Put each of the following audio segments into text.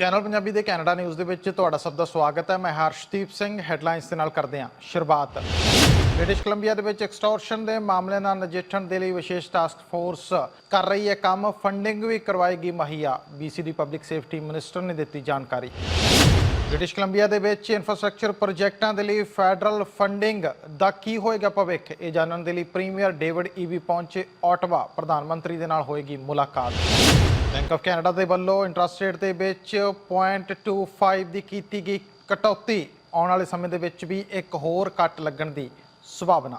Channel Punjabi ਦੇ Canada news ਦੇ ਵਿੱਚ ਤੁਹਾਡਾ ਸਭ ਦਾ ਸਵਾਗਤ ਹੈ। ਮੈਂ ਹਰਸ਼ਦੀਪ ਸਿੰਘ ਹੈਡਲਾਈਨਸ ਦੇ ਨਾਲ ਕਰਦੇ ਹਾਂ ਸ਼ੁਰੂਆਤ। ਬ੍ਰਿਟਿਸ਼ ਕੋਲੰਬੀਆ ਦੇ ਵਿੱਚ ਐਕਸਟੋਰਸ਼ਨ ਦੇ ਮਾਮਲਿਆਂ ਨਾਲ ਨਜਿੱਠਣ ਦੇ ਲਈ ਵਿਸ਼ੇਸ਼ ਟਾਸਕ ਫੋਰਸ ਕਰ ਰਹੀ ਹੈ ਕੰਮ। ਫੰਡਿੰਗ ਵੀ ਕਰਵਾਏਗੀ ਮੁਹੱਈਆ। ਬੀਸੀ ਦੀ ਪਬਲਿਕ ਸੇਫਟੀ ਮਿਨਿਸਟਰ ਨੇ ਦਿੱਤੀ ਜਾਣਕਾਰੀ। ਬ੍ਰਿਟਿਸ਼ ਕੋਲੰਬੀਆ ਦੇ ਵਿੱਚ ਇਨਫਰਾਸਟ੍ਰਕਚਰ ਪ੍ਰੋਜੈਕਟਾਂ ਦੇ ਲਈ ਫੈਡਰਲ ਫੰਡਿੰਗ ਦਾ ਕੀ ਹੋਏਗਾ ਭਵਿੱਖ? ਇਹ ਜਾਣਨ ਦੇ ਲਈ ਪ੍ਰੀਮੀਅਰ ਡੇਵਿਡ ਈਵੀ ਪਹੁੰਚੇ। ਆਟਵਾ ਪ੍ਰਧਾਨ ਮੰਤਰੀ ਦੇ ਨਾਲ ਹੋਏਗੀ ਮੁਲਾਕਾਤ। ਬੈਂਕ ਆਫ ਕੈਨੇਡਾ ਦੇ ਵੱਲੋਂ ਇੰਟਰਸਟ ਰੇਟ ਦੇ ਵਿੱਚ 0.25 ਦੀ ਕੀਤੀ ਗਈ ਕਟੌਤੀ। ਆਉਣ ਵਾਲੇ ਸਮੇਂ ਦੇ ਵਿੱਚ ਵੀ ਇੱਕ ਹੋਰ ਕੱਟ ਲੱਗਣ ਦੀ ਸੰਭਾਵਨਾ।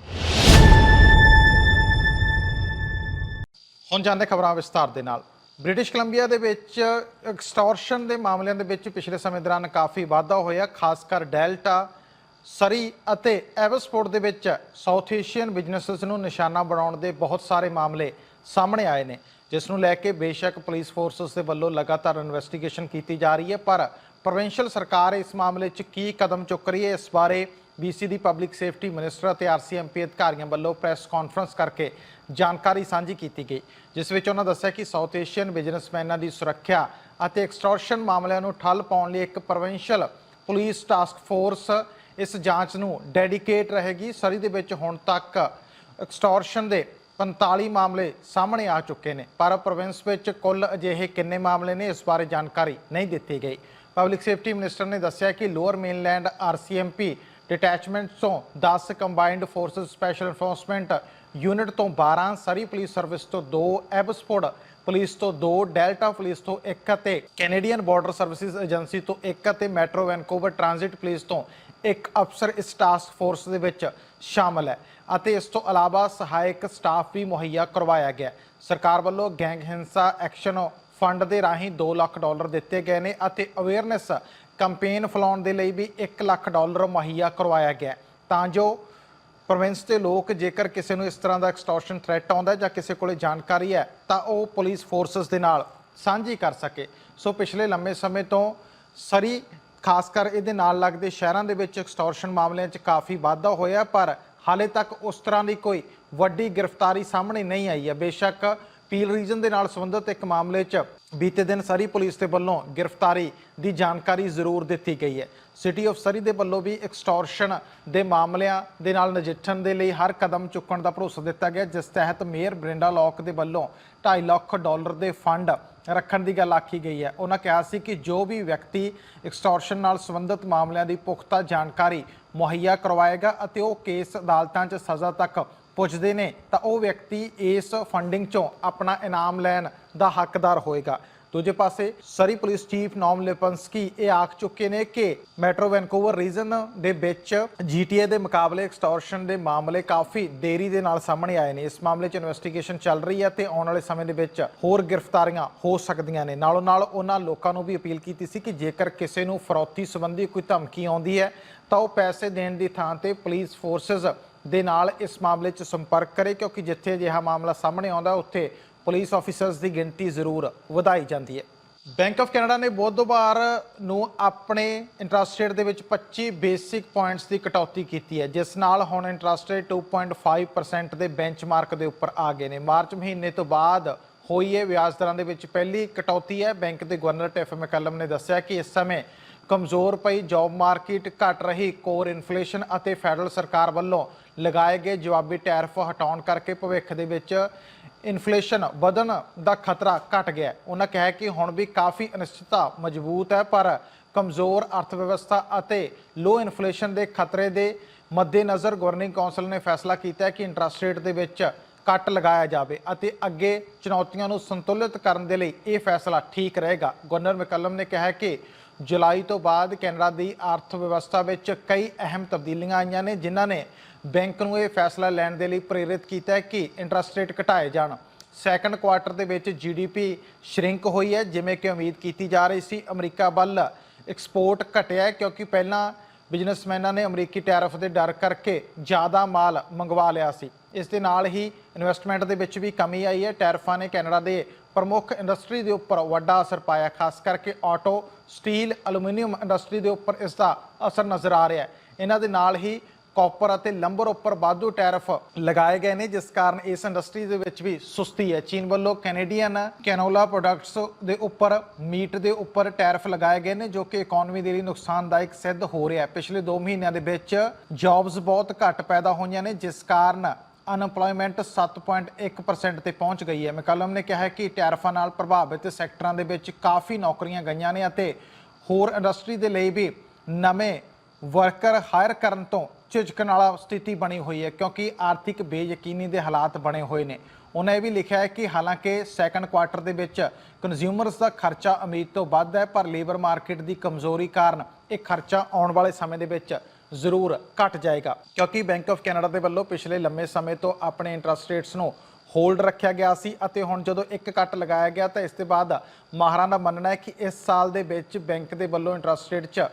ਹੁਣ ਜਾਂਦੇ ਖਬਰਾਂ ਵਿਸਤਾਰ ਦੇ ਨਾਲ। ਬ੍ਰਿਟਿਸ਼ ਕੋਲੰਬੀਆ ਦੇ ਵਿੱਚ ਐਕਸਟੋਰਸ਼ਨ ਦੇ ਮਾਮਲਿਆਂ ਦੇ ਵਿੱਚ ਪਿਛਲੇ ਸਮੇਂ ਦੌਰਾਨ ਕਾਫੀ ਵਾਧਾ ਹੋਇਆ, ਖਾਸ ਕਰ ਡੈਲਟਾ, ਸਰੀ ਅਤੇ ਐਵਸਪੋਰਟ ਦੇ ਵਿੱਚ ਸਾਊਥ ਏਸ਼ੀਅਨ ਬਿਜ਼ਨੈਸਸ ਨੂੰ ਨਿਸ਼ਾਨਾ ਬਣਾਉਣ ਦੇ ਬਹੁਤ ਸਾਰੇ ਮਾਮਲੇ ਸਾਹਮਣੇ ਆਏ ਨੇ। ਜਿਸ ਨੂੰ ਲੈ ਕੇ ਬੇਸ਼ੱਕ ਪੁਲਿਸ ਫੋਰਸਸ ਦੇ ਵੱਲੋਂ ਲਗਾਤਾਰ ਇਨਵੈਸਟੀਗੇਸ਼ਨ ਕੀਤੀ ਜਾ ਰਹੀ ਹੈ। ਪਰ ਪ੍ਰੋਵਿੰਸ਼ੀਅਲ ਸਰਕਾਰ ਇਸ ਮਾਮਲੇ 'ਚ ਕੀ ਕਦਮ ਚੁੱਕ ਰਹੀ ਹੈ? ਇਸ ਬਾਰੇ ਬੀਸੀ ਦੀ ਪਬਲਿਕ ਸੇਫਟੀ ਮਿਨਿਸਟਰ ਅਤੇ ਆਰਸੀਐਮਪੀ ਅਧਿਕਾਰੀਆਂ ਵੱਲੋਂ ਪ੍ਰੈਸ ਕਾਨਫਰੰਸ ਕਰਕੇ ਜਾਣਕਾਰੀ ਸਾਂਝੀ ਕੀਤੀ ਗਈ, ਜਿਸ ਵਿੱਚ ਉਹਨਾਂ ਦੱਸਿਆ ਕਿ ਸਾਊਥ ਏਸ਼ੀਅਨ ਬਿਜ਼ਨਸਮੈਨਾਂ ਦੀ ਸੁਰੱਖਿਆ ਅਤੇ ਐਕਸਟੋਰਸ਼ਨ ਮਾਮਲਿਆਂ ਨੂੰ ਠੱਲ ਪਾਉਣ ਲਈ ਇੱਕ ਪ੍ਰੋਵਿੰਸ਼ੀਅਲ ਪੁਲਿਸ ਟਾਸਕ ਫੋਰਸ ਇਸ ਜਾਂਚ ਨੂੰ ਡੈਡੀਕੇਟ ਰਹੇਗੀ। ਸਰੀ ਦੇ ਵਿੱਚ ਹੁਣ ਤੱਕ ਐਕਸਟੋਰਸ਼ਨ ਦੇ 45 ਮਾਮਲੇ ਸਾਹਮਣੇ ਆ ਚੁੱਕੇ ਨੇ। ਪਰ ਪ੍ਰੋਵਿੰਸ ਵਿੱਚ ਕੁੱਲ ਅਜਿਹੇ ਕਿੰਨੇ ਮਾਮਲੇ ਨੇ, ਇਸ ਬਾਰੇ ਜਾਣਕਾਰੀ ਨਹੀਂ ਦਿੱਤੀ ਗਈ। ਪਬਲਿਕ ਸੇਫਟੀ ਮਿਨਿਸਟਰ ਨੇ ਦੱਸਿਆ ਕਿ ਲੋਅਰ ਮੇਨਲੈਂਡ ਆਰਸੀਐਮਪੀ ਡਿਟੈਚਮੈਂਟ ਤੋਂ 10 combined forces special enforcement unit ਤੋਂ 12 ਸਰੀ ਪੁਲਿਸ ਸਰਵਿਸ ਤੋਂ 2 ਐਬਸਫੋਰਡ ਪੁਲਿਸ ਤੋਂ 2 ਡੈਲਟਾ ਪੁਲਿਸ ਤੋਂ 1 ਅਤੇ ਕੈਨੇਡੀਅਨ ਬਾਰਡਰ ਸਰਵਿਸਿਜ਼ ਏਜੰਸੀ ਤੋਂ 1 ਅਤੇ ਮੈਟਰੋ ਵੈਨਕੂਵਰ ਟ੍ਰਾਂਜ਼ਿਟ ਪੁਲਿਸ ਤੋਂ ਇੱਕ ਅਫਸਰ ਇਸ ਟਾਸਕ ਫੋਰਸ ਦੇ ਵਿੱਚ ਸ਼ਾਮਲ ਹੈ। ਅਤੇ ਇਸ ਤੋਂ ਇਲਾਵਾ ਸਹਾਇਕ ਸਟਾਫ ਵੀ ਮੁਹੱਈਆ ਕਰਵਾਇਆ ਗਿਆ ਸਰਕਾਰ ਵੱਲੋਂ ਗੈਂਗ ਹਿੰਸਾ ਐਕਸ਼ਨ ਫੰਡ ਦੇ ਰਾਹੀਂ 2 ਲੱਖ ਡਾਲਰ ਦਿੱਤੇ ਗਏ ਨੇ ਅਤੇ ਅਵੇਅਰਨੈਸ ਕੈਂਪੇਨ ਫਲਾਉਣ ਦੇ ਲਈ ਵੀ 1 ਲੱਖ ਡਾਲਰ ਮੁਹੱਈਆ ਕਰਵਾਇਆ ਗਿਆ ਤਾਂ ਜੋ ਪ੍ਰੋਵਿੰਸ ਦੇ ਲੋਕ ਜੇਕਰ ਕਿਸੇ ਨੂੰ ਇਸ ਤਰ੍ਹਾਂ ਦਾ ਐਕਸਟੋਰਸ਼ਨ ਥ੍ਰੈਟ ਆਉਂਦਾ ਜਾਂ ਕਿਸੇ ਕੋਲੇ ਜਾਣਕਾਰੀ ਹੈ, ਤਾਂ ਉਹ ਪੁਲਿਸ ਫੋਰਸਸ ਦੇ ਨਾਲ ਸਾਂਝੀ ਕਰ ਸਕੇ। ਸੋ ਪਿਛਲੇ ਲੰਮੇ ਸਮੇਂ ਤੋਂ ਸਰੀ, ਖਾਸ ਕਰ ਇਹਦੇ ਨਾਲ ਲੱਗਦੇ ਸ਼ਹਿਰਾਂ ਦੇ ਵਿੱਚ ਐਕਸਟੋਰਸ਼ਨ ਮਾਮਲਿਆਂ 'ਚ ਕਾਫੀ ਵਾਧਾ ਹੋਇਆ, ਪਰ ਹਾਲੇ ਤੱਕ ਉਸ ਤਰ੍ਹਾਂ ਦੀ ਕੋਈ ਵੱਡੀ ਗ੍ਰਿਫਤਾਰੀ ਸਾਹਮਣੇ ਨਹੀਂ ਆਈ ਹੈ। ਬੇਸ਼ੱਕ ਪੀਲ ਰੀਜਨ ਦੇ ਨਾਲ ਸੰਬੰਧਿਤ ਇੱਕ ਮਾਮਲੇ 'ਚ ਬੀਤੇ ਦਿਨ ਸਰੀ ਪੁਲਿਸ ਦੇ ਵੱਲੋਂ ਗ੍ਰਿਫਤਾਰੀ ਦੀ ਜਾਣਕਾਰੀ ਜ਼ਰੂਰ ਦਿੱਤੀ ਗਈ ਹੈ। ਸਿਟੀ ਆਫ ਸਰੀ ਦੇ ਵੱਲੋਂ ਵੀ ਐਕਸਟੋਰਸ਼ਨ ਦੇ ਮਾਮਲਿਆਂ ਦੇ ਨਾਲ ਨਜਿੱਠਣ ਦੇ ਲਈ ਹਰ ਕਦਮ ਚੁੱਕਣ ਦਾ ਭਰੋਸਾ ਦਿੱਤਾ ਗਿਆ, ਜਿਸ ਤਹਿਤ ਮੇਅਰ ਬ੍ਰਿੰਡਾ ਲੌਕ ਦੇ ਵੱਲੋਂ 2.5 ਲੱਖ ਡਾਲਰ ਦੇ ਫੰਡ ਰੱਖਣ ਦੀ ਗੱਲ ਆਖੀ ਗਈ ਹੈ। ਉਹਨਾਂ ਕਿਹਾ ਸੀ ਕਿ ਜੋ ਵੀ ਵਿਅਕਤੀ ਐਕਸਟੋਰਸ਼ਨ ਨਾਲ ਸੰਬੰਧਿਤ ਮਾਮਲਿਆਂ ਦੀ ਪੁਖਤਾ ਜਾਣਕਾਰੀ ਮੁਹੱਈਆ ਕਰਵਾਏਗਾ ਅਤੇ ਉਹ ਕੇਸ ਅਦਾਲਤਾਂ 'ਚ ਸਜ਼ਾ ਤੱਕ ਪੁੱਜਦੇ ਨੇ, ਤਾਂ ਉਹ ਵਿਅਕਤੀ ਇਸ ਫੰਡਿੰਗ 'ਚੋਂ ਆਪਣਾ ਇਨਾਮ ਲੈਣ ਦਾ ਹੱਕਦਾਰ ਹੋਏਗਾ। ਦੂਜੇ ਪਾਸੇ, ਸਰੀ ਪੁਲਿਸ ਚੀਫ ਨੌਮ ਲਿਪੰਸਕੀ ਇਹ ਆਖ ਚੁੱਕੇ ਨੇ ਕਿ ਮੈਟਰੋ ਵੈਨਕੂਵਰ ਰੀਜਨ ਦੇ ਵਿੱਚ ਜੀਟੀਏ ਦੇ ਮੁਕਾਬਲੇ ਐਕਸਟੋਰਸ਼ਨ ਦੇ ਮਾਮਲੇ ਕਾਫੀ ਦੇਰੀ ਦੇ ਨਾਲ ਸਾਹਮਣੇ ਆਏ ਨੇ। ਇਸ ਮਾਮਲੇ 'ਚ ਇਨਵੈਸਟੀਗੇਸ਼ਨ ਚੱਲ ਰਹੀ ਹੈ ਤੇ ਆਉਣ ਵਾਲੇ ਸਮੇਂ ਦੇ ਵਿੱਚ ਹੋਰ ਗ੍ਰਿਫਤਾਰੀਆਂ ਹੋ ਸਕਦੀਆਂ ਨੇ। ਨਾਲੋਂ ਨਾਲ ਉਹਨਾਂ ਲੋਕਾਂ ਨੂੰ ਵੀ ਅਪੀਲ ਕੀਤੀ ਸੀ ਕਿ ਜੇਕਰ ਕਿਸੇ ਨੂੰ ਫਰੌਤੀ ਸੰਬੰਧੀ ਕੋਈ ਧਮਕੀ ਆਉਂਦੀ ਹੈ ਤਾਂ ਉਹ ਪੈਸੇ ਦੇਣ ਦੀ ਥਾਂ ਤੇ ਪੁਲਿਸ ਫੋਰਸਸ ਦੇ ਨਾਲ ਇਸ ਮਾਮਲੇ 'ਚ ਸੰਪਰਕ ਕਰੇ, ਕਿਉਂਕਿ ਜਿੱਥੇ ਅਜਿਹਾ ਮਾਮਲਾ ਸਾਹਮਣੇ ਆਉਂਦਾ, ਉੱਥੇ ਪੁਲਿਸ ਆਫੀਸਰਸ ਦੀ ਗਿਣਤੀ ਜ਼ਰੂਰ ਵਧਾਈ ਜਾਂਦੀ ਹੈ। ਬੈਂਕ ਆਫ ਕੈਨੇਡਾ ਨੇ ਬੁੱਧਵਾਰ ਨੂੰ ਆਪਣੇ ਇੰਟਰਸਟ ਰੇਟ ਦੇ ਵਿੱਚ 25 ਬੇਸਿਕ ਪੁਆਇੰਟਸ ਦੀ ਕਟੌਤੀ ਕੀਤੀ ਹੈ, ਜਿਸ ਨਾਲ ਹੁਣ ਇੰਟਰਸਟ ਰੇਟ 2.5% ਦੇ ਬੈਂਚਮਾਰਕ ਦੇ ਉੱਪਰ ਆ ਗਏ ਨੇ। ਮਾਰਚ ਮਹੀਨੇ ਤੋਂ ਬਾਅਦ ਹੋਈ ਹੈ ਵਿਆਜ ਦਰਾਂ ਦੇ ਵਿੱਚ ਪਹਿਲੀ ਕਟੌਤੀ ਹੈ। ਬੈਂਕ ਦੇ ਗਵਰਨਰ ਟੈਫ ਮੈਕਲਮ ਨੇ ਦੱਸਿਆ ਕਿ ਇਸ ਸਮੇਂ ਕਮਜ਼ੋਰ ਪਈ ਜੌਬ ਮਾਰਕੀਟ ਘਟ ਰਹੀ ਕੋਰ ਇਨਫਲੇਸ਼ਨ ਅਤੇ ਫੈਡਰਲ ਸਰਕਾਰ ਵੱਲੋਂ ਲਗਾਏ ਗਏ ਜਵਾਬੀ ਟੈਰਫ ਹਟਾਉਣ ਕਰਕੇ ਭਵਿੱਖ ਦੇ ਵਿੱਚ ਇਨਫਲੇਸ਼ਨ ਵਧਣ ਦਾ ਖਤਰਾ ਘਟ ਗਿਆ ਉਹਨਾਂ ਕਿਹਾ ਕਿ ਹੁਣ ਵੀ ਕਾਫੀ ਅਨਿਸ਼ਚਿਤਤਾ ਮਜ਼ਬੂਤ ਹੈ, ਪਰ ਕਮਜ਼ੋਰ ਅਰਥ ਵਿਵਸਥਾ ਅਤੇ ਲੋ ਇਨਫਲੇਸ਼ਨ ਦੇ ਖਤਰੇ ਦੇ ਮੱਦੇਨਜ਼ਰ ਗਵਰਨਿੰਗ ਕੌਂਸਲ ਨੇ ਫੈਸਲਾ ਕੀਤਾ ਹੈ ਕਿ ਇੰਟਰਸਟ ਰੇਟ ਦੇ ਵਿੱਚ ਕੱਟ ਲਗਾਇਆ ਜਾਵੇ ਅਤੇ ਅੱਗੇ ਚੁਣੌਤੀਆਂ ਨੂੰ ਸੰਤੁਲਿਤ ਕਰਨ ਦੇ ਲਈ ਇਹ ਫੈਸਲਾ ਠੀਕ ਰਹੇਗਾ। ਗਵਰਨਰ ਮੈਕਲਮ ਨੇ ਕਿਹਾ ਕਿ ਜੁਲਾਈ ਤੋਂ ਬਾਅਦ ਕੈਨੇਡਾ ਦੀ ਅਰਥ ਵਿਵਸਥਾ ਵਿੱਚ ਕਈ ਅਹਿਮ ਤਬਦੀਲੀਆਂ ਆਈਆਂ ਨੇ, ਜਿਨ੍ਹਾਂ ਨੇ ਬੈਂਕ ਨੂੰ ਇਹ ਫੈਸਲਾ ਲੈਣ ਦੇ ਲਈ ਪ੍ਰੇਰਿਤ ਕੀਤਾ ਹੈ ਕਿ ਇੰਟਰਸਟ ਰੇਟ ਘਟਾਏ ਜਾਣ। ਸੈਕੰਡ ਕੁਆਰਟਰ ਦੇ ਵਿੱਚ ਜੀਡੀਪੀ ਸ਼ਰਿੰਕ ਹੋਈ ਹੈ, ਜਿਵੇਂ ਕਿ ਉਮੀਦ ਕੀਤੀ ਜਾ ਰਹੀ ਸੀ। ਅਮਰੀਕਾ ਵੱਲ ਐਕਸਪੋਰਟ ਘਟਿਆ ਹੈ, ਕਿਉਂਕਿ ਪਹਿਲਾਂ ਬਿਜ਼ਨਸਮੈਨਾਂ ਨੇ ਅਮਰੀਕੀ ਟੈਰਿਫ ਦੇ ਡਰ ਕਰਕੇ ਜ਼ਿਆਦਾ ਮਾਲ ਮੰਗਵਾ ਲਿਆ ਸੀ। ਇਸ ਦੇ ਨਾਲ ਹੀ ਇਨਵੈਸਟਮੈਂਟ ਦੇ ਵਿੱਚ ਵੀ ਕਮੀ ਆਈ ਹੈ। ਟੈਰਫਾਂ ਨੇ ਕੈਨੇਡਾ ਦੇ ਪ੍ਰਮੁੱਖ ਇੰਡਸਟਰੀ ਦੇ ਉੱਪਰ ਵੱਡਾ ਅਸਰ ਪਾਇਆ, ਖਾਸ ਕਰਕੇ ਆਟੋ ਸਟੀਲ ਐਲੂਮੀਨੀਅਮ ਇੰਡਸਟਰੀ ਦੇ ਉੱਪਰ ਇਸ ਦਾ ਅਸਰ ਨਜ਼ਰ ਆ ਰਿਹਾ ਹੈ। ਇਹਨਾਂ ਦੇ ਨਾਲ ਹੀ ਕਾਪਰ ਅਤੇ ਲੰਬਰ ਉੱਪਰ ਵਾਧੂ ਟੈਰਿਫ ਲਗਾਏ ਗਏ ਨੇ, ਜਿਸ ਕਾਰਨ ਇਸ ਇੰਡਸਟਰੀ ਦੇ ਵਿੱਚ ਵੀ ਸੁਸਤੀ ਹੈ। ਚੀਨ ਵੱਲੋਂ ਕੈਨੇਡੀਅਨ ਕੈਨੋਲਾ ਪ੍ਰੋਡਕਟਸ ਦੇ ਉੱਪਰ ਮੀਟ ਦੇ ਉੱਪਰ ਟੈਰਿਫ ਲਗਾਏ ਗਏ ਨੇ, ਜੋ ਕਿ ਇਕਨੋਮੀ ਦੇ ਲਈ ਨੁਕਸਾਨਦਾਇਕ ਸਿੱਧ ਹੋ ਰਿਹਾ ਹੈ। ਪਿਛਲੇ 2 ਮਹੀਨਿਆਂ ਦੇ ਵਿੱਚ ਜੌਬਸ ਬਹੁਤ ਘੱਟ ਪੈਦਾ ਹੋਈਆਂ ਨੇ, ਜਿਸ ਕਾਰਨ ਅਨਪਲੋਇਮੈਂਟ 7.1% ਤੇ ਪਹੁੰਚ ਗਈ ਹੈ। ਮੈਕਲਮ ਨੇ ਕਿਹਾ ਹੈ ਕਿ ਟੈਰਫਾਂ ਨਾਲ ਪ੍ਰਭਾਵਿਤ ਸੈਕਟਰਾਂ ਦੇ ਵਿੱਚ ਕਾਫੀ ਨੌਕਰੀਆਂ ਗਈਆਂ ਨੇ ਅਤੇ ਹੋਰ ਇੰਡਸਟਰੀ ਦੇ ਲਈ ਵੀ ਨਵੇਂ ਵਰਕਰ ਹਾਇਰ ਕਰਨ ਤੋਂ ਝਿਜਕਣ ਵਾਲਾ ਸਥਿਤੀ ਬਣੀ ਹੋਈ ਹੈ, ਕਿਉਂਕਿ ਆਰਥਿਕ ਬੇਯਕੀਨੀ ਦੇ ਹਾਲਾਤ ਬਣੇ ਹੋਏ ਨੇ। ਉਹਨਾਂ ਇਹ ਵੀ ਲਿਖਿਆ ਹੈ ਕਿ ਹਾਲਾਂਕਿ ਸੈਕੰਡ ਕੁਆਰਟਰ ਦੇ ਵਿੱਚ ਕੰਜ਼ਿਊਮਰਸ ਦਾ ਖਰਚਾ ਉਮੀਦ ਤੋਂ ਵੱਧ ਹੈ, ਪਰ ਲੇਬਰ ਮਾਰਕੀਟ ਦੀ ਕਮਜ਼ੋਰੀ ਕਾਰਨ ਇਹ ਖਰਚਾ ਆਉਣ ਵਾਲੇ ਸਮੇਂ ਦੇ ਵਿੱਚ ਜ਼ਰੂਰ ਘਟ ਜਾਏਗਾ। ਕਿਉਂਕਿ ਬੈਂਕ ਆਫ ਕੈਨੇਡਾ ਦੇ ਵੱਲੋਂ ਪਿਛਲੇ ਲੰਮੇ ਸਮੇਂ ਤੋਂ ਆਪਣੇ ਇੰਟਰਸਟ ਰੇਟਸ ਨੂੰ ਹੋਲਡ ਰੱਖਿਆ ਗਿਆ ਸੀ ਅਤੇ ਹੁਣ ਜਦੋਂ ਇੱਕ ਕੱਟ ਲਗਾਇਆ ਗਿਆ ਤਾਂ ਇਸ ਤੋਂ ਬਾਅਦ ਮਾਹਰਾਂ ਦਾ ਮੰਨਣਾ ਹੈ ਕਿ ਇਸ ਸਾਲ ਦੇ ਵਿੱਚ ਬੈਂਕ ਦੇ ਵੱਲੋਂ ਇੰਟਰਸਟ ਰੇਟ 'ਚ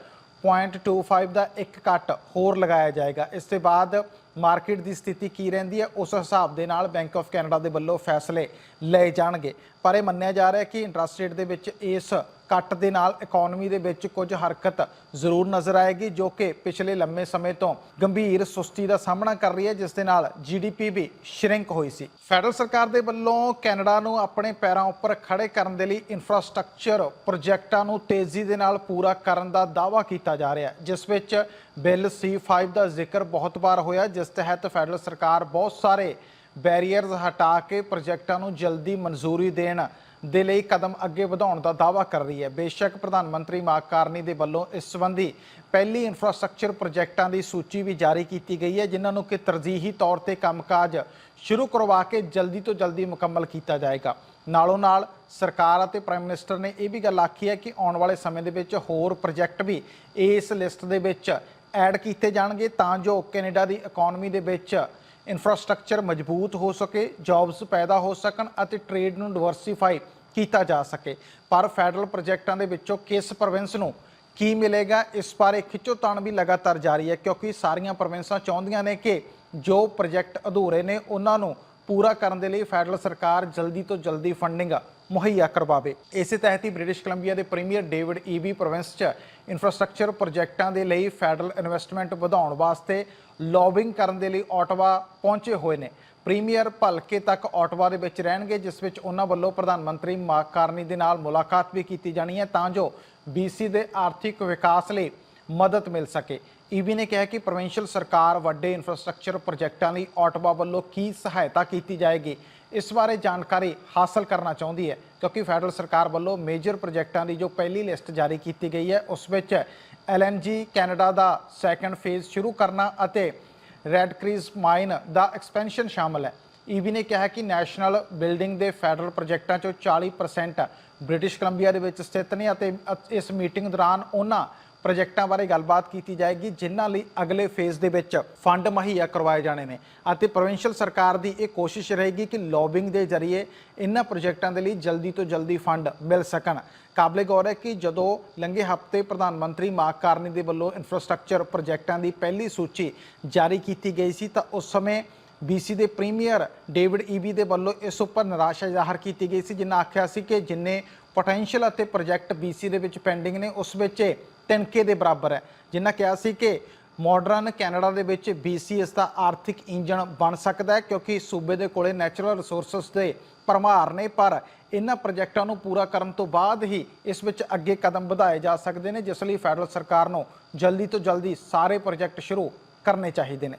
0.25 ਦਾ ਇੱਕ ਕੱਟ ਹੋਰ ਲਗਾਇਆ ਜਾਏਗਾ। ਇਸ ਤੋਂ ਬਾਅਦ ਮਾਰਕੀਟ ਦੀ ਸਥਿਤੀ ਕੀ ਰਹਿੰਦੀ ਹੈ, ਉਸ ਹਿਸਾਬ ਦੇ ਨਾਲ ਬੈਂਕ ਆਫ ਕੈਨੇਡਾ ਦੇ ਵੱਲੋਂ ਫੈਸਲੇ ਲਏ ਜਾਣਗੇ। ਪਰ ਇਹ ਮੰਨਿਆ ਜਾ ਰਿਹਾ ਹੈ ਕਿ ਇੰਟਰਸਟ ਰੇਟ ਦੇ ਵਿੱਚ ਇਸ ਕੱਟ ਦੇ ਨਾਲ ਇਕਨੋਮੀ ਦੇ ਵਿੱਚ ਕੁਝ ਹਰਕਤ ਜ਼ਰੂਰ ਨਜ਼ਰ ਆਏਗੀ, ਜੋ ਕਿ ਪਿਛਲੇ ਲੰਮੇ ਸਮੇਂ ਤੋਂ ਗੰਭੀਰ ਸੁਸਤੀ ਦਾ ਸਾਹਮਣਾ ਕਰ ਰਹੀ ਹੈ, ਜਿਸ ਦੇ ਨਾਲ ਜੀਡੀਪੀ ਵੀ ਸ਼ਰਿੰਕ ਹੋਈ ਸੀ। ਫੈਡਰਲ ਸਰਕਾਰ ਦੇ ਵੱਲੋਂ ਕੈਨੇਡਾ ਨੂੰ ਆਪਣੇ ਪੈਰਾਂ ਉੱਪਰ ਖੜੇ ਕਰਨ ਦੇ ਲਈ ਇਨਫਰਾਸਟ੍ਰਕਚਰ ਪ੍ਰੋਜੈਕਟਾਂ ਨੂੰ ਤੇਜ਼ੀ ਦੇ ਨਾਲ ਪੂਰਾ ਕਰਨ ਦਾ ਦਾਅਵਾ ਕੀਤਾ ਜਾ ਰਿਹਾ ਜਿਸ ਵਿੱਚ ਬਿੱਲ C5 ਦਾ ਜ਼ਿਕਰ ਬਹੁਤ ਵਾਰ ਹੋਇਆ, ਜਿਸ ਤਹਿਤ ਫੈਡਰਲ ਸਰਕਾਰ ਬਹੁਤ ਸਾਰੇ ਬੈਰੀਅਰਸ ਹਟਾ ਕੇ ਪ੍ਰੋਜੈਕਟਾਂ ਨੂੰ ਜਲਦੀ ਮਨਜ਼ੂਰੀ ਦੇਣ ਦੇ ਲਈ ਕਦਮ ਅੱਗੇ ਵਧਾਉਣ ਦਾ ਦਾਅਵਾ ਕਰ ਰਹੀ ਹੈ। ਬੇਸ਼ੱਕ ਪ੍ਰਧਾਨ ਮੰਤਰੀ ਮਾਰਕ ਕਾਰਨੀ ਦੇ ਵੱਲੋਂ ਇਸ ਸੰਬੰਧੀ ਪਹਿਲੀ ਇਨਫਰਾਸਟ੍ਰਕਚਰ ਪ੍ਰੋਜੈਕਟਾਂ ਦੀ ਸੂਚੀ ਵੀ ਜਾਰੀ ਕੀਤੀ ਗਈ ਹੈ, ਜਿਨ੍ਹਾਂ ਨੂੰ ਕਿ ਤਰਜੀਹੀ ਤੌਰ ਤੇ ਕੰਮਕਾਜ ਸ਼ੁਰੂ ਕਰਵਾ ਕੇ ਜਲਦੀ ਤੋਂ ਜਲਦੀ ਮੁਕੰਮਲ ਕੀਤਾ ਜਾਏਗਾ। ਨਾਲੋਂ ਨਾਲ ਸਰਕਾਰ ਅਤੇ ਪ੍ਰਾਈਮ ਮਿਨਿਸਟਰ ਨੇ ਇਹ ਵੀ ਗੱਲ ਆਖੀ ਹੈ ਕਿ ਆਉਣ ਵਾਲੇ ਸਮੇਂ ਦੇ ਵਿੱਚ ਹੋਰ ਪ੍ਰੋਜੈਕਟ ਵੀ ਇਸ ਲਿਸਟ ਦੇ ਵਿੱਚ ਐਡ ਕੀਤੇ ਜਾਣਗੇ, ਤਾਂ ਜੋ ਕੈਨੇਡਾ ਦੀ ਇਕਨੋਮੀ ਦੇ ਵਿੱਚ ਇਨਫਰਾਸਟ੍ਰਕਚਰ ਮਜ਼ਬੂਤ ਹੋ ਸਕੇ, ਜੌਬਸ ਪੈਦਾ ਹੋ ਸਕਣ ਅਤੇ ਟ੍ਰੇਡ ਨੂੰ ਡਿਵਰਸੀਫਾਈ ਕੀਤਾ ਜਾ ਸਕੇ। ਪਰ ਫੈਡਰਲ ਪ੍ਰੋਜੈਕਟਾਂ ਦੇ ਵਿੱਚੋਂ ਕਿਸ ਪ੍ਰੋਵਿੰਸ ਨੂੰ ਕੀ ਮਿਲੇਗਾ, ਇਸ ਬਾਰੇ ਖਿੱਚੋਤਾਣ ਵੀ ਲਗਾਤਾਰ ਜਾਰੀ ਹੈ, ਕਿਉਂਕਿ ਸਾਰੀਆਂ ਪ੍ਰੋਵਿੰਸਾਂ ਚਾਹੁੰਦੀਆਂ ਨੇ ਕਿ ਜੋ ਪ੍ਰੋਜੈਕਟ ਅਧੂਰੇ ਨੇ, ਉਹਨਾਂ ਨੂੰ ਪੂਰਾ ਕਰਨ ਦੇ ਲਈ ਫੈਡਰਲ ਸਰਕਾਰ ਜਲਦੀ ਤੋਂ ਜਲਦੀ ਫੰਡਿੰਗ ਮੁਹੱਈਆ ਕਰਵਾਵੇ। ਇਸੇ ਤਹਿਤ ਹੀ ਬ੍ਰਿਟਿਸ਼ ਕੋਲੰਬੀਆ ਦੇ ਪ੍ਰੀਮੀਅਰ ਡੇਵਿਡ ਈਬੀ ਪ੍ਰੋਵਿੰਸ 'ਚ ਇਨਫਰਾਸਟ੍ਰਕਚਰ ਪ੍ਰੋਜੈਕਟਾਂ ਦੇ ਲਈ ਫੈਡਰਲ ਇਨਵੈਸਟਮੈਂਟ ਵਧਾਉਣ ਵਾਸਤੇ ਲੌਬਿੰਗ ਕਰਨ ਦੇ ਲਈ ਆਟਵਾ ਪਹੁੰਚੇ ਹੋਏ ਨੇ। ਪ੍ਰੀਮੀਅਰ ਭਲਕੇ ਤੱਕ ਆਟਵਾ ਦੇ ਵਿੱਚ ਰਹਿਣਗੇ, ਜਿਸ ਵਿੱਚ ਉਹਨਾਂ ਵੱਲੋਂ ਪ੍ਰਧਾਨ ਮੰਤਰੀ ਮਾਰਕ ਕਾਰਨੀ ਦੇ ਨਾਲ ਮੁਲਾਕਾਤ ਵੀ ਕੀਤੀ ਜਾਣੀ ਹੈ, ਤਾਂ ਜੋ BC ਦੇ ਆਰਥਿਕ ਵਿਕਾਸ ਲਈ ਮਦਦ ਮਿਲ ਸਕੇ। ਈਬੀ ਨੇ ਕਿਹਾ ਕਿ ਪ੍ਰੋਵਿੰਸ਼ੀਅਲ ਸਰਕਾਰ ਵੱਡੇ ਇਨਫਰਾਸਟ੍ਰਕਚਰ ਪ੍ਰੋਜੈਕਟਾਂ ਲਈ ਆਟਵਾ ਵੱਲੋਂ ਕੀ ਸਹਾਇਤਾ ਕੀਤੀ ਜਾਏਗੀ? ਇਸ ਬਾਰੇ ਜਾਣਕਾਰੀ ਹਾਸਲ ਕਰਨਾ ਚਾਹੁੰਦੀ ਹੈ, ਕਿਉਂਕਿ ਫੈਡਰਲ ਸਰਕਾਰ ਵੱਲੋਂ ਮੇਜਰ ਪ੍ਰੋਜੈਕਟਾਂ ਦੀ ਜੋ ਪਹਿਲੀ ਲਿਸਟ ਜਾਰੀ ਕੀਤੀ ਗਈ ਹੈ, ਉਸ ਵਿੱਚ LNG ਕੈਨੇਡਾ ਦਾ ਸੈਕੰਡ ਫੇਜ਼ ਸ਼ੁਰੂ ਕਰਨਾ ਅਤੇ ਰੈੱਡ ਕ੍ਰੀਜ਼ ਮਾਈਨ ਦਾ ਐਕਸਪੈਂਸ਼ਨ ਸ਼ਾਮਲ ਹੈ। ਈਬੀ ਨੇ ਕਿਹਾ ਕਿ ਨੈਸ਼ਨਲ ਬਿਲਡਿੰਗ ਦੇ ਫੈਡਰਲ ਪ੍ਰੋਜੈਕਟਾਂ ਚੋਂ 40% ਬ੍ਰਿਟਿਸ਼ ਕੋਲੰਬੀਆ ਦੇ ਵਿੱਚ ਸਥਿਤ ਨੇ ਅਤੇ ਇਸ ਮੀਟਿੰਗ ਦੌਰਾਨ ਉਹਨਾਂ ਪ੍ਰੋਜੈਕਟਾਂ ਬਾਰੇ ਗੱਲਬਾਤ ਕੀਤੀ ਜਾਏਗੀ, ਜਿਨ੍ਹਾਂ ਲਈ ਅਗਲੇ ਫੇਜ਼ ਦੇ ਵਿੱਚ ਫੰਡ ਮੁਹੱਈਆ ਕਰਵਾਏ ਜਾਣੇ ਨੇ। ਅਤੇ ਪ੍ਰੋਵਿੰਸ਼ੀਅਲ ਸਰਕਾਰ ਦੀ ਇਹ ਕੋਸ਼ਿਸ਼ ਰਹੇਗੀ ਕਿ ਲੌਬਿੰਗ ਦੇ ਜ਼ਰੀਏ ਇਹਨਾਂ ਪ੍ਰੋਜੈਕਟਾਂ ਦੇ ਲਈ ਜਲਦੀ ਤੋਂ ਜਲਦੀ ਫੰਡ ਮਿਲ ਸਕਣ। ਕਾਬਲੇ ਗੌਰ ਹੈ ਕਿ ਜਦੋਂ ਲੰਘੇ ਹਫ਼ਤੇ ਪ੍ਰਧਾਨ ਮੰਤਰੀ ਮਾਰਕ ਕਾਰਨੀ ਦੇ ਵੱਲੋਂ ਇਨਫਰਾਸਟ੍ਰਕਚਰ ਪ੍ਰੋਜੈਕਟਾਂ ਦੀ ਪਹਿਲੀ ਸੂਚੀ ਜਾਰੀ ਕੀਤੀ ਗਈ ਸੀ, ਤਾਂ ਉਸ ਸਮੇਂ BC ਦੇ ਪ੍ਰੀਮੀਅਰ ਡੇਵਿਡ ਈਬੀ ਦੇ ਵੱਲੋਂ ਇਸ ਉੱਪਰ ਨਿਰਾਸ਼ਾ ਜ਼ਾਹਰ ਕੀਤੀ ਗਈ ਸੀ, ਜਿਨ੍ਹਾਂ ਆਖਿਆ ਸੀ ਕਿ ਜਿੰਨੇ ਪੋਟੈਂਸ਼ੀਅਲ ਅਤੇ ਪ੍ਰੋਜੈਕਟ BC ਦੇ ਵਿੱਚ ਪੈਂਡਿੰਗ ਨੇ, ਉਸ ਵਿੱਚ ਤਿਨਕੇ ਦੇ ਬਰਾਬਰ ਹੈ। ਜਿਨ੍ਹਾਂ ਕਿਹਾ ਸੀ ਕਿ ਮਾਡਰਨ ਕੈਨੇਡਾ ਦੇ ਵਿੱਚ BC ਇਸ ਦਾ ਆਰਥਿਕ ਇੰਜਣ ਬਣ ਸਕਦਾ ਹੈ ਕਿਉਂਕਿ ਸੂਬੇ ਦੇ ਕੋਲੇ ਨੈਚੁਰਲ ਰਿਸੋਰਸਸ ਦੇ ਭਰਮਾਰ ਨੇ, ਪਰ ਇਹਨਾਂ ਪ੍ਰੋਜੈਕਟਾਂ ਨੂੰ ਪੂਰਾ ਕਰਨ ਤੋਂ ਬਾਅਦ ਹੀ ਇਸ ਵਿੱਚ ਅੱਗੇ ਕਦਮ ਵਧਾਏ ਜਾ ਸਕਦੇ ਨੇ, ਜਿਸ ਲਈ ਫੈਡਰਲ ਸਰਕਾਰ ਨੂੰ ਜਲਦੀ ਤੋਂ ਜਲਦੀ ਸਾਰੇ ਪ੍ਰੋਜੈਕਟ ਸ਼ੁਰੂ ਕਰਨੇ ਚਾਹੀਦੇ ਨੇ।